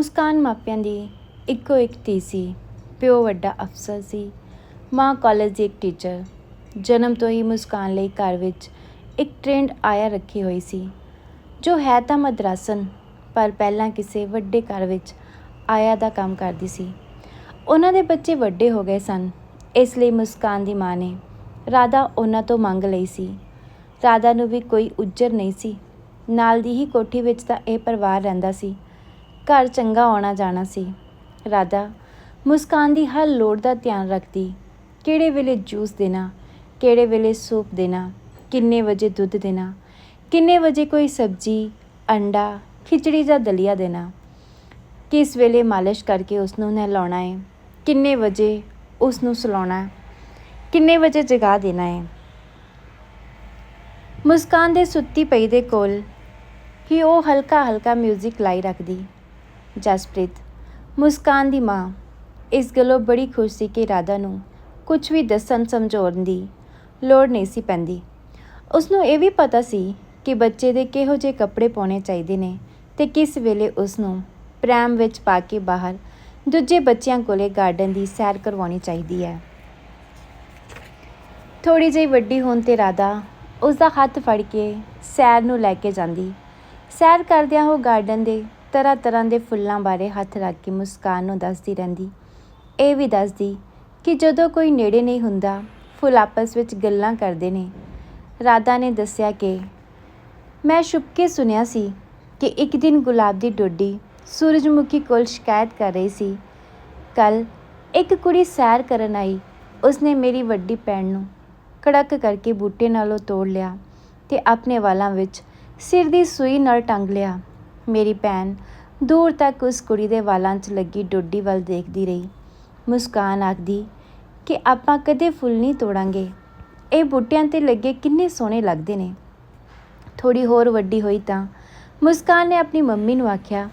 ਮੁਸਕਾਨ ਮਾਪਿਆਂ ਦੀ ਇੱਕੋ ਇੱਕ ਧੀ ਸੀ, ਪਿਓ ਵੱਡਾ ਅਫਸਰ ਸੀ, ਮਾਂ ਕਾਲਜ ਦੀ ਇੱਕ ਟੀਚਰ ਜਨਮ ਤੋਂ ਹੀ ਮੁਸਕਾਨ ਲਈ ਘਰ ਵਿੱਚ ਇੱਕ ਟ੍ਰੇਨਡ ਆਇਆ ਰੱਖੀ ਹੋਈ ਸੀ, ਜੋ ਹੈ ਤਾਂ ਮਦਰਾਸਨ, ਪਰ ਪਹਿਲਾਂ ਕਿਸੇ ਵੱਡੇ ਘਰ ਵਿੱਚ ਆਇਆ ਦਾ ਕੰਮ ਕਰਦੀ ਸੀ। ਉਹਨਾਂ ਦੇ ਬੱਚੇ ਵੱਡੇ ਹੋ ਗਏ ਸਨ, ਇਸ ਲਈ ਮੁਸਕਾਨ ਦੀ ਮਾਂ ਨੇ ਰਾਧਾ ਉਹਨਾਂ ਤੋਂ ਮੰਗ ਲਈ ਸੀ। ਰਾਧਾ ਨੂੰ ਵੀ ਕੋਈ ਉੱਜਰ ਨਹੀਂ ਸੀ, ਨਾਲ ਦੀ ਹੀ ਕੋਠੀ ਵਿੱਚ ਤਾਂ ਇਹ ਪਰਿਵਾਰ ਰਹਿੰਦਾ ਸੀ। ਘਰ ਚੰਗਾ ਆਉਣਾ ਜਾਣਾ ਸੀ। ਰਾਧਾ, ਮੁਸਕਾਨ ਦੀ ਹਰ ਲੋੜ ਦਾ ਧਿਆਨ ਰੱਖਦੀ। ਕਿਹੜੇ ਵੇਲੇ ਜੂਸ ਦੇਣਾ, ਕਿਹੜੇ ਵੇਲੇ ਸੂਪ ਦੇਣਾ, ਕਿੰਨੇ ਵਜੇ ਦੁੱਧ ਦੇਣਾ, ਕਿੰਨੇ ਵਜੇ ਕੋਈ ਸਬਜ਼ੀ, ਅੰਡਾ, ਖਿਚੜੀ ਜਾਂ ਦਲੀਆ ਦੇਣਾ। ਕਿਸ ਵੇਲੇ ਮਾਲਿਸ਼ ਕਰਕੇ ਉਸ ਨੂੰ ਨਹਿਲਾਉਣਾ ਹੈ ਕਿੰਨੇ ਵਜੇ ਉਸ ਨੂੰ ਸੁਲਾਉਣਾ ਹੈ ਕਿੰਨੇ ਵਜੇ ਜਗਾ ਦੇਣਾ ਹੈ ਮੁਸਕਾਨ ਦੇ ਸੁੱਤੀ ਪਈ ਦੇ ਕੋਲ ਹੀ ਉਹ ਹਲਕਾ ਹਲਕਾ 뮤직 ਲਾਈ ਰੱਖਦੀ। ਜਸਪ੍ਰੀਤ। ਮੁਸਕਾਨ ਦੀ ਮਾਂ। ਇਸ ਗੱਲੋਂ ਬੜੀ ਖੁਸ਼ ਸੀ ਕਿ ਰਾਧਾ ਨੂੰ ਕੁਝ ਵੀ ਦੱਸਣ ਸਮਝਾਉਣ ਦੀ ਲੋੜ ਨਹੀਂ ਸੀ ਪੈਂਦੀ। ਉਸ ਨੂੰ ਇਹ ਵੀ ਪਤਾ ਸੀ ਕਿ ਬੱਚੇ ਦੇ ਕਿਹੋ ਜਿਹੇ ਕੱਪੜੇ ਪਾਉਣੇ ਚਾਹੀਦੇ ਨੇ ਤੇ ਕਿਸ ਵੇਲੇ ਉਸ ਨੂੰ ਪ੍ਰੈਮ ਵਿੱਚ ਪਾ ਕੇ ਬਾਹਰ ਦੂਜੇ ਬੱਚਿਆਂ ਕੋਲੇ ਗਾਰਡਨ ਦੀ ਸੈਰ ਕਰਵਾਉਣੀ ਚਾਹੀਦੀ ਹੈ। ਥੋੜੀ ਜਿਹੀ ਵੱਡੀ ਹੋਣ ਤੇ ਰਾਧਾ ਉਸ ਦਾ ਹੱਥ ਫੜ ਕੇ ਸੈਰ ਨੂੰ ਲੈ ਕੇ ਜਾਂਦੀ। ਸੈਰ ਕਰਦਿਆਂ ਉਹ ਗਾਰਡਨ ਦੇ ਤਰ੍ਹਾਂ ਤਰ੍ਹਾਂ ਦੇ ਫੁੱਲਾਂ ਬਾਰੇ ਹੱਥ ਰੱਖ ਕੇ ਮੁਸਕਾਨ ਨੂੰ ਦੱਸਦੀ ਰਹਿੰਦੀ। ਇਹ ਵੀ ਦੱਸਦੀ ਕਿ ਜਦੋਂ ਕੋਈ ਨੇੜੇ ਨਹੀਂ ਹੁੰਦਾ, ਫੁੱਲ ਆਪਸ ਵਿੱਚ ਗੱਲਾਂ ਕਰਦੇ ਨੇ। ਰਾਧਾ ਨੇ ਦੱਸਿਆ ਕਿ ਮੈਂ ਛੁਪ ਕੇ ਸੁਣਿਆ ਸੀ ਕਿ ਇੱਕ ਦਿਨ ਗੁਲਾਬ ਦੀ ਡੋਡੀ ਸੂਰਜਮੁਖੀ ਕੋਲ ਸ਼ਿਕਾਇਤ ਕਰ ਰਹੀ ਸੀ। ਕੱਲ ਇੱਕ ਕੁੜੀ ਸੈਰ ਕਰਨ ਆਈ। ਉਸਨੇ ਮੇਰੀ ਵੱਡੀ ਭੈਣ ਨੂੰ ਕੜਕ ਕਰਕੇ ਬੂਟੇ ਨਾਲੋਂ ਤੋੜ ਲਿਆ ਤੇ ਆਪਣੇ ਵਾਲਾਂ ਵਿੱਚ ਸਿਰ ਦੀ ਸੂਈ ਨਾਲ ਟੰਗ ਲਿਆ। ਮੇਰੀ ਭੈਣ ਦੂਰ ਤੱਕ ਉਸ ਕੁੜੀ ਦੇ ਵਾਲਾਂ 'ਚ ਲੱਗੀ ਡੋਡੀ ਵੱਲ ਦੇਖਦੀ ਰਹੀ। ਮੁਸਕਾਨ ਆਖਦੀ, ਕਿ ਆਪਾਂ ਕਦੇ ਫੁੱਲ ਨਹੀਂ ਤੋੜਾਂਗੇ। ਇਹ ਬੂਟਿਆਂ ਤੇ ਲੱਗੇ ਕਿੰਨੇ ਸੋਹਣੇ ਲੱਗਦੇ ਨੇ। ਥੋੜੀ ਹੋਰ ਵੱਡੀ ਹੋਈ ਤਾਂ ਮੁਸਕਾਨ ਨੇ ਆਪਣੀ ਮੰਮੀ ਨੂੰ ਆਖਿਆ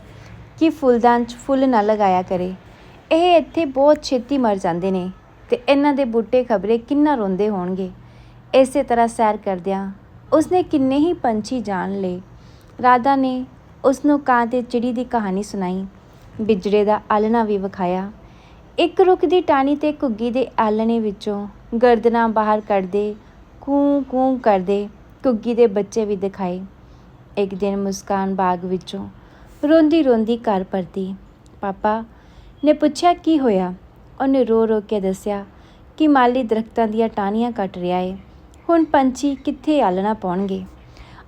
ਕਿ ਫੁੱਲਦਾਨ 'ਚ ਫੁੱਲ ਨਾ ਲਗਾਇਆ ਕਰੇ। ਇਹ ਇੱਥੇ ਬਹੁਤ ਛੇਤੀ ਮਰ ਜਾਂਦੇ ਨੇ ਤੇ ਇਹਨਾਂ ਦੇ ਬੂਟੇ ਖਬਰੇ ਕਿੰਨਾ ਰੋਂਦੇ ਹੋਣਗੇ। ਇਸੇ ਤਰ੍ਹਾਂ ਸੈਰ ਕਰਦਿਆਂ ਉਸਨੇ ਕਿੰਨੇ ਹੀ ਪੰਛੀ ਜਾਣ ਲਏ। ਰਾਧਾ ਨੇ ਉਸ ਨੂੰ ਕਾਂ ਤੇ ਚਿੜੀ ਦੀ ਕਹਾਣੀ ਸੁਣਾਈ। ਬਿਜੜੇ ਦਾ ਆਲਣਾ ਵੀ ਵਿਖਾਇਆ। ਇੱਕ ਰੁੱਖ ਦੀ ਟਾਹਣੀ ਤੇ ਘੁੱਗੀ ਦੇ ਆਲਣੇ ਵਿੱਚੋਂ ਗਰਦਨਾ ਬਾਹਰ ਕੱਢਦੇ ਕੂੰ ਕੂੰ ਕਰਦੇ ਘੁੱਗੀ ਦੇ ਬੱਚੇ ਵੀ ਦਿਖਾਏ। ਇੱਕ ਦਿਨ ਮੁਸਕਾਨ ਬਾਗ ਵਿੱਚੋਂ ਰੋਂਦੀ ਰੋਂਦੀ ਘਰ ਪਰਤੀ। ਪਾਪਾ, ਨੇ ਪੁੱਛਿਆ ਕੀ ਹੋਇਆ? ਉਹਨੇ ਰੋ ਰੋ ਕੇ ਦੱਸਿਆ ਕਿ ਮਾਲੀ ਦਰਖਤਾਂ ਦੀਆਂ ਟਾਹਣੀਆਂ ਕੱਟ ਰਿਹਾ ਏ। ਹੁਣ ਪੰਛੀ ਕਿੱਥੇ ਆਲਣਾ ਪਾਉਣਗੇ?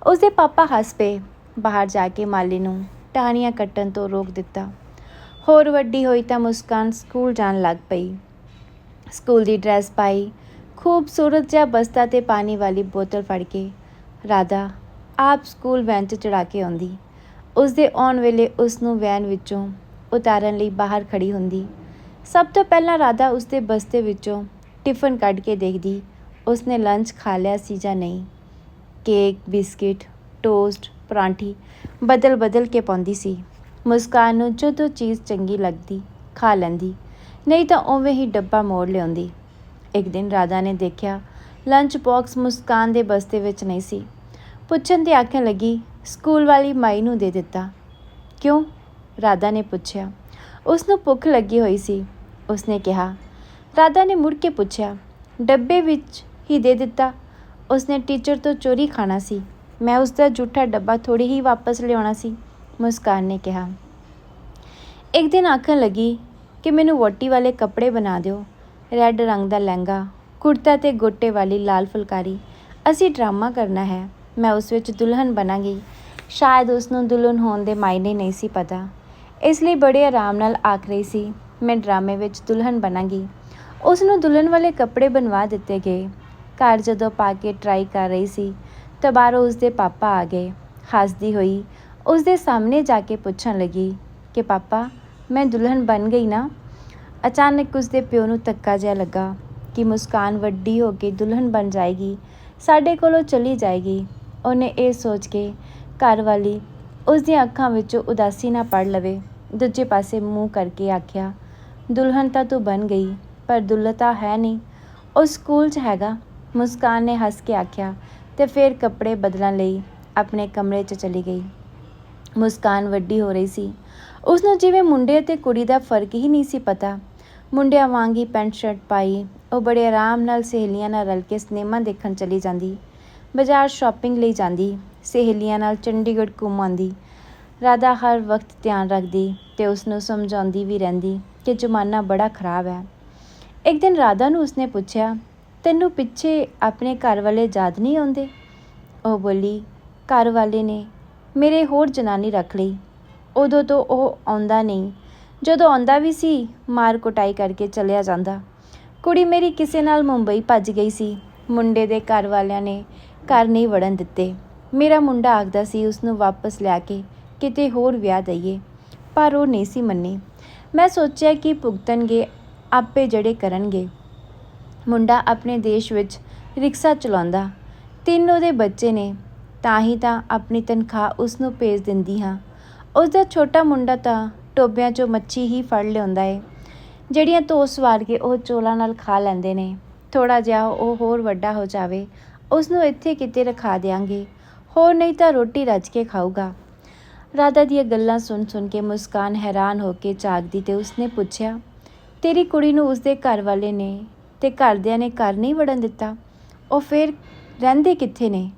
ਉਸਦੇ ਪਾਪਾ ਹੱਸ ਪਏ। ਬਾਹਰ ਜਾ ਕੇ ਮਾਲੀ ਨੂੰ ਟਾਹਣੀਆਂ ਕੱਟਣ ਤੋਂ ਰੋਕ ਦਿੱਤਾ। ਹੋਰ ਵੱਡੀ ਹੋਈ ਤਾਂ ਮੁਸਕਾਨ ਸਕੂਲ ਜਾਣ ਲੱਗ ਪਈ। ਸਕੂਲ ਦੀ ਡਰੈਸ ਪਾਈ, ਖੂਬਸੂਰਤ ਜਿਹਾ ਬਸਤਾ ਤੇ ਪਾਣੀ ਵਾਲੀ ਬੋਤਲ ਫੜ ਕੇ। ਰਾਧਾ, ਆਪ ਸਕੂਲ ਵੈਨ 'ਚ ਚੜਾ ਕੇ ਆਉਂਦੀ। ਉਸ ਦੇ ਆਉਣ ਵੇਲੇ ਉਸ ਨੂੰ ਵੈਨ ਵਿੱਚੋਂ ਉਤਾਰਨ ਲਈ ਬਾਹਰ ਖੜੀ ਹੁੰਦੀ। ਸਭ ਤੋਂ ਪਹਿਲਾਂ ਰਾਧਾ ਉਸ ਦੇ ਬਸਤੇ ਵਿੱਚੋਂ ਟਿਫਨ ਕੱਢ ਕੇ ਦੇਖਦੀ, ਉਸਨੇ ਲੰਚ ਖਾ ਲਿਆ ਸੀ ਜਾਂ ਨਹੀਂ? ਕੇਕ ਬਿਸਕਿਟ ਟੋਸਟ ਪਰਾਂਠੀ ਬਦਲ ਬਦਲ ਕੇ ਪਾਉਂਦੀ ਸੀ। ਮੁਸਕਾਨ ਨੂੰ ਜਦੋਂ ਚੀਜ਼ ਚੰਗੀ ਲੱਗਦੀ, ਖਾ ਲੈਂਦੀ, ਨਹੀਂ ਤਾਂ ਉਵੇਂ ਹੀ ਡੱਬਾ ਮੋੜ ਲਿਆਉਂਦੀ। ਇੱਕ ਦਿਨ ਰਾਧਾ ਨੇ ਦੇਖਿਆ ਲੰਚ ਬਾਕਸ ਮੁਸਕਾਨ ਦੇ ਬਸਤੇ ਵਿੱਚ ਨਹੀਂ ਸੀ। ਪੁੱਛਣ ਤੇ ਆਖਣ ਲੱਗੀ, ਸਕੂਲ ਵਾਲੀ ਮਾਈ ਨੂੰ ਦੇ ਦਿੱਤਾ। ਕਿਉਂ? ਰਾਧਾ ਨੇ ਪੁੱਛਿਆ। ਉਸ ਨੂੰ ਭੁੱਖ ਲੱਗੀ ਹੋਈ ਸੀ। ਉਸਨੇ ਕਿਹਾ, ਰਾਧਾ ਨੇ ਮੁੜ ਕੇ ਪੁੱਛਿਆ, ਡੱਬੇ ਵਿੱਚ ਹੀ ਦੇ ਦਿੱਤਾ। ਉਸਨੇ ਟੀਚਰ ਤੋਂ ਚੋਰੀ ਖਾਣਾ ਸੀ। ਮੈਂ ਉਸ ਦਾ ਝੂਠਾ ਡੱਬਾ ਥੋੜੀ ਹੀ ਵਾਪਸ ਲਿਆਉਣਾ ਸੀ, ਮੁਸਕਾਨ ਨੇ ਕਿਹਾ। ਇੱਕ ਦਿਨ ਆਖਣ ਲੱਗੀ ਕਿ ਮੈਨੂੰ ਵੋਟੀ ਵਾਲੇ ਕੱਪੜੇ ਬਣਾ ਦਿਓ, ਰੈੱਡ ਰੰਗ ਦਾ ਲਹਿੰਗਾ, ਕੁੜਤਾ ਤੇ ਗੋਟੇ ਵਾਲੀ ਲਾਲ ਫੁਲਕਾਰੀ। ਅਸੀਂ ਡਰਾਮਾ ਕਰਨਾ ਹੈ, ਮੈਂ ਉਸ ਵਿੱਚ ਦੁਲਹਨ ਬਣਾਂਗੀ। ਸ਼ਾਇਦ ਉਸ ਨੂੰ ਦੁਲਹਨ ਹੋਣ ਦੇ ਮਾਇਨੇ ਨਹੀਂ ਸੀ ਪਤਾ। ਇਸ ਲਈ ਬੜੇ ਆਰਾਮ ਨਾਲ ਆਖ ਰਹੀ ਸੀ, ਮੈਂ ਡਰਾਮੇ ਵਿੱਚ ਦੁਲਹਨ ਬਣਾਂਗੀ। ਉਸ ਨੂੰ ਦੁਲਹਨ ਵਾਲੇ ਕੱਪੜੇ ਬਣਵਾ ਦਿੱਤੇ ਗਏ। ਘਰ ਜਦੋਂ ਪਾ ਕੇ ਟਰਾਈ ਕਰ ਰਹੀ ਸੀ ਤਾਂ ਬਾਹਰੋਂ ਉਸ ਪਾਪਾ ਆ ਗਏ। ਹੱਸਦੀ ਹੋਈ, ਉਸਦੇ ਸਾਹਮਣੇ ਜਾ ਕੇ ਪੁੱਛਣ ਲੱਗੀ ਕਿ, ਪਾਪਾ, ਮੈਂ ਦੁਲਹਨ ਬਣ ਗਈ ਨਾ? ਅਚਾਨਕ ਉਸਦੇ ਪਿਓ ਨੂੰ ਧੱਕਾ ਜਿਹਾ ਲੱਗਾ ਕਿ ਮੁਸਕਾਨ ਵੱਡੀ ਹੋ ਕੇ ਦੁਲਹਨ ਬਣ ਜਾਏਗੀ, ਸਾਡੇ ਕੋਲੋਂ ਚਲੀ ਜਾਏਗੀ। ਉਹਨੇ ਇਹ ਸੋਚ ਕੇ ਘਰ ਵਾਲੀ ਉਸ ਦੀਆਂ ਅੱਖਾਂ ਵਿੱਚੋਂ ਉਦਾਸੀ ਨਾ ਪੜ ਲਵੇ। ਦੂਜੇ ਪਾਸੇ ਮੂੰਹ ਕਰਕੇ ਆਖਿਆ, ਦੁਲਹਨ ਤਾਂ ਤੂੰ ਬਣ ਗਈ, ਪਰ ਦੁੱਲਤਾ ਹੈ ਨਹੀਂ। ਉਹ ਸਕੂਲ 'ਚ ਹੈਗਾ। ਮੁਸਕਾਨ ਨੇ ਹੱਸ ਕੇ ਆਖਿਆ ਤੇ ਫਿਰ ਕੱਪੜੇ ਬਦਲਣ ਲਈ ਆਪਣੇ ਕਮਰੇ 'ਚ ਚਲੀ ਗਈ। ਮੁਸਕਾਨ ਵੱਡੀ ਹੋ ਰਹੀ ਸੀ। ਉਸ ਨੂੰ ਜਿਵੇਂ ਮੁੰਡੇ ਅਤੇ ਕੁੜੀ ਦਾ ਫ਼ਰਕ ਹੀ ਨਹੀਂ ਸੀ ਪਤਾ। ਮੁੰਡਿਆਂ ਵਾਂਗ ਹੀ ਪੈਂਟ ਸ਼ਰਟ ਪਾਈ, ਉਹ ਬੜੇ ਆਰਾਮ ਨਾਲ ਸਹੇਲੀਆਂ ਨਾਲ ਰਲ ਕੇ ਸਿਨੇਮਾ ਦੇਖਣ ਚਲੀ ਜਾਂਦੀ। ਬਾਜ਼ਾਰ ਸ਼ਾਪਿੰਗ ਲਈ ਜਾਂਦੀ, ਸਹੇਲੀਆਂ ਨਾਲ ਚੰਡੀਗੜ੍ਹ ਘੁੰਮ ਆਉਂਦੀ ਰਾਧਾ ਹਰ ਵਕਤ ਧਿਆਨ ਰੱਖਦੀ ਤੇ ਉਸ ਨੂੰ ਸਮਝਾਉਂਦੀ ਵੀ ਰਹਿੰਦੀ ਕਿ ਜ਼ਮਾਨਾ ਬੜਾ ਖਰਾਬ ਹੈ। ਇੱਕ ਦਿਨ ਰਾਧਾ ਨੂੰ ਉਸਨੇ ਪੁੱਛਿਆ ਤੈਨੂੰ ਪਿੱਛੇ ਆਪਣੇ ਘਰ ਵਾਲੇ ਯਾਦ ਨਹੀਂ ਆਉਂਦੇ? ਉਹ ਬੋਲੀ, ਘਰ ਵਾਲੇ ਨੇ ਮੇਰੇ ਹੋਰ ਜਨਾਨੀ ਰੱਖ ਲਈ। ਉਦੋਂ ਤੋਂ ਉਹ ਆਉਂਦਾ ਨਹੀਂ। ਜਦੋਂ ਆਉਂਦਾ ਵੀ ਸੀ, ਮਾਰ ਕੁਟਾਈ ਕਰਕੇ ਚਲਿਆ ਜਾਂਦਾ। ਕੁੜੀ ਮੇਰੀ ਕਿਸੇ ਨਾਲ ਮੁੰਬਈ ਭੱਜ ਗਈ ਸੀ। ਮੁੰਡੇ ਦੇ ਘਰ ਵਾਲਿਆਂ ਨੇ ਘਰ ਨਹੀਂ ਵੜਨ ਦਿੱਤੇ। ਮੇਰਾ ਮੁੰਡਾ ਆਖਦਾ ਸੀ ਉਸ ਨੂੰ ਵਾਪਸ ਲੈ ਕੇ ਕਿਤੇ ਹੋਰ ਵਿਆਹ ਦਈਏ। ਪਰ ਉਹ ਨਹੀਂ ਸੀ ਮੰਨੀ। ਮੈਂ ਸੋਚਿਆ ਕਿ ਭੁਗਤਣਗੇ, ਆਪੇ ਜਿਹੜੇ ਕਰਨਗੇ। ਮੁੰਡਾ ਆਪਣੇ ਦੇਸ਼ ਵਿੱਚ ਰਿਕਸ਼ਾ ਚਲਾਉਂਦਾ। ਤਿੰਨ ਉਹਦੇ ਬੱਚੇ ਨੇ, ਤਾਂ ਹੀ ਤਾਂ ਆਪਣੀ ਤਨਖਾਹ ਉਸ ਨੂੰ ਭੇਜ ਦਿੰਦੀ ਹਾਂ। ਉਸ ਦਾ ਛੋਟਾ ਮੁੰਡਾ ਤਾਂ ਟੋਬਿਆਂ 'ਚੋਂ ਮੱਛੀ ਹੀ ਫੜ ਲਿਆਉਂਦਾ ਏ। ਜਿਹੜੀਆਂ ਧੋ ਸਵਾਰ ਕੇ ਉਹ ਚੋਲਾਂ ਨਾਲ ਖਾ ਲੈਂਦੇ ਨੇ। ਥੋੜਾ ਜਿਹਾ ਉਹ ਹੋਰ ਵੱਡਾ ਹੋ ਜਾਵੇ ਉਸ ਨੂੰ ਇੱਥੇ ਕਿਤੇ ਰਖਾ ਦਿਆਂਗੇ। ਹੋਰ ਨਹੀਂ ਤਾਂ ਰੋਟੀ ਰੱਜ ਕੇ ਖਾਊਗਾ। ਰਾਧਾ ਦੀਆਂ ਗੱਲਾਂ ਸੁਣ ਸੁਣ ਕੇ ਮੁਸਕਾਨ ਹੈਰਾਨ ਹੋ ਕੇ ਜਾਗਦੀ ਤੇ ਉਸਨੇ ਪੁੱਛਿਆ, ਤੇਰੀ ਕੁੜੀ ਨੂੰ ਉਸਦੇ ਘਰ ਵਾਲੇ ਨੇ ਤੇ ਘਰਦਿਆਂ ਨੇ ਘਰ ਨਹੀਂ ਵੜਨ ਦਿੱਤਾ। ਉਹ ਫਿਰ ਰਹਿੰਦੇ ਕਿੱਥੇ ਨੇ?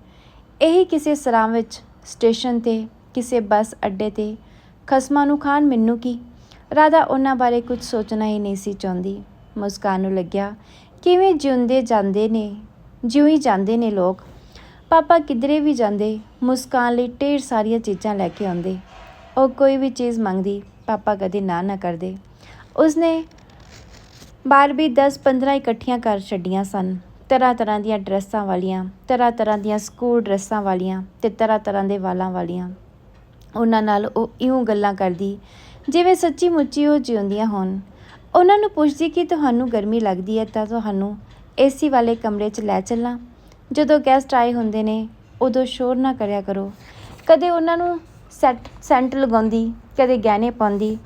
ਇਹੀ ਕਿਸੇ ਸਰਾਂ ਵਿੱਚ, ਸਟੇਸ਼ਨ ਤੇ, ਕਿਸੇ ਬੱਸ ਅੱਡੇ ਤੇ। ਖਸਮਾਂ ਨੂੰ ਖਾਣ ਮੈਨੂੰ ਕੀ? ਰਾਧਾ ਉਹਨਾਂ ਬਾਰੇ ਕੁਝ ਸੋਚਣਾ ਹੀ ਨਹੀਂ ਸੀ ਚਾਹੁੰਦੀ। ਮੁਸਕਾਨ ਨੂੰ ਲੱਗਿਆ, ਕਿਵੇਂ ਜਿਉਂਦੇ ਜਾਂਦੇ ਨੇ, ਜਿਉਂ ਹੀ ਜਾਂਦੇ ਨੇ ਲੋਕ। ਪਾਪਾ ਕਿਧਰੇ ਵੀ ਜਾਂਦੇ, ਮੁਸਕਾਨ ਲਈ ਢੇਰ ਸਾਰੀਆਂ ਚੀਜ਼ਾਂ ਲੈ ਕੇ ਆਉਂਦੇ। ਉਹ ਕੋਈ ਵੀ ਚੀਜ਼ ਮੰਗਦੀ, ਪਾਪਾ ਕਦੇ ਨਾ ਨਾ ਕਰਦੇ। ਉਸਨੇ ਬਾਹਰ ਵੀ 10-15 ਇਕੱਠੀਆਂ ਕਰ ਛੱਡੀਆਂ ਸਨ। ਤਰ੍ਹਾਂ ਤਰ੍ਹਾਂ ਦੀਆਂ ਡਰੈਸਾਂ ਵਾਲੀਆਂ, ਤਰ੍ਹਾਂ ਤਰ੍ਹਾਂ ਦੀਆਂ ਸਕੂਲ ਡਰੈਸਾਂ ਵਾਲੀਆਂ ਤੇ ਤਰ੍ਹਾਂ ਤਰ੍ਹਾਂ ਦੇ ਵਾਲਾਂ ਵਾਲੀਆਂ। ਉਹਨਾਂ ਨਾਲ ਉਹ ਇਉਂ ਗੱਲਾਂ ਕਰਦੀ, ਜਿਵੇਂ ਸੱਚੀ ਮੁੱਚੀ ਉਹ ਜਿਉਂਦੀਆਂ ਹੋਣ। ਉਹਨਾਂ ਨੂੰ ਪੁੱਛਦੀ ਕਿ ਤੁਹਾਨੂੰ ਗਰਮੀ ਲੱਗਦੀ ਹੈ ਤਾਂ ਤੁਹਾਨੂੰ ਏਸੀ ਵਾਲੇ ਕਮਰੇ 'ਚ ਲੈ ਚੱਲਾਂ। ਜਦੋਂ ਗੈਸਟ ਆਏ ਹੁੰਦੇ ਨੇ, ਉਦੋਂ ਸ਼ੋਰ ਨਾ ਕਰਿਆ ਕਰੋ। ਕਦੇ ਉਹਨਾਂ ਨੂੰ ਸੈਟ ਸੈਂਟ ਲਗਾਉਂਦੀ, ਕਦੇ ਗਹਿਣੇ ਪਾਉਂਦੀ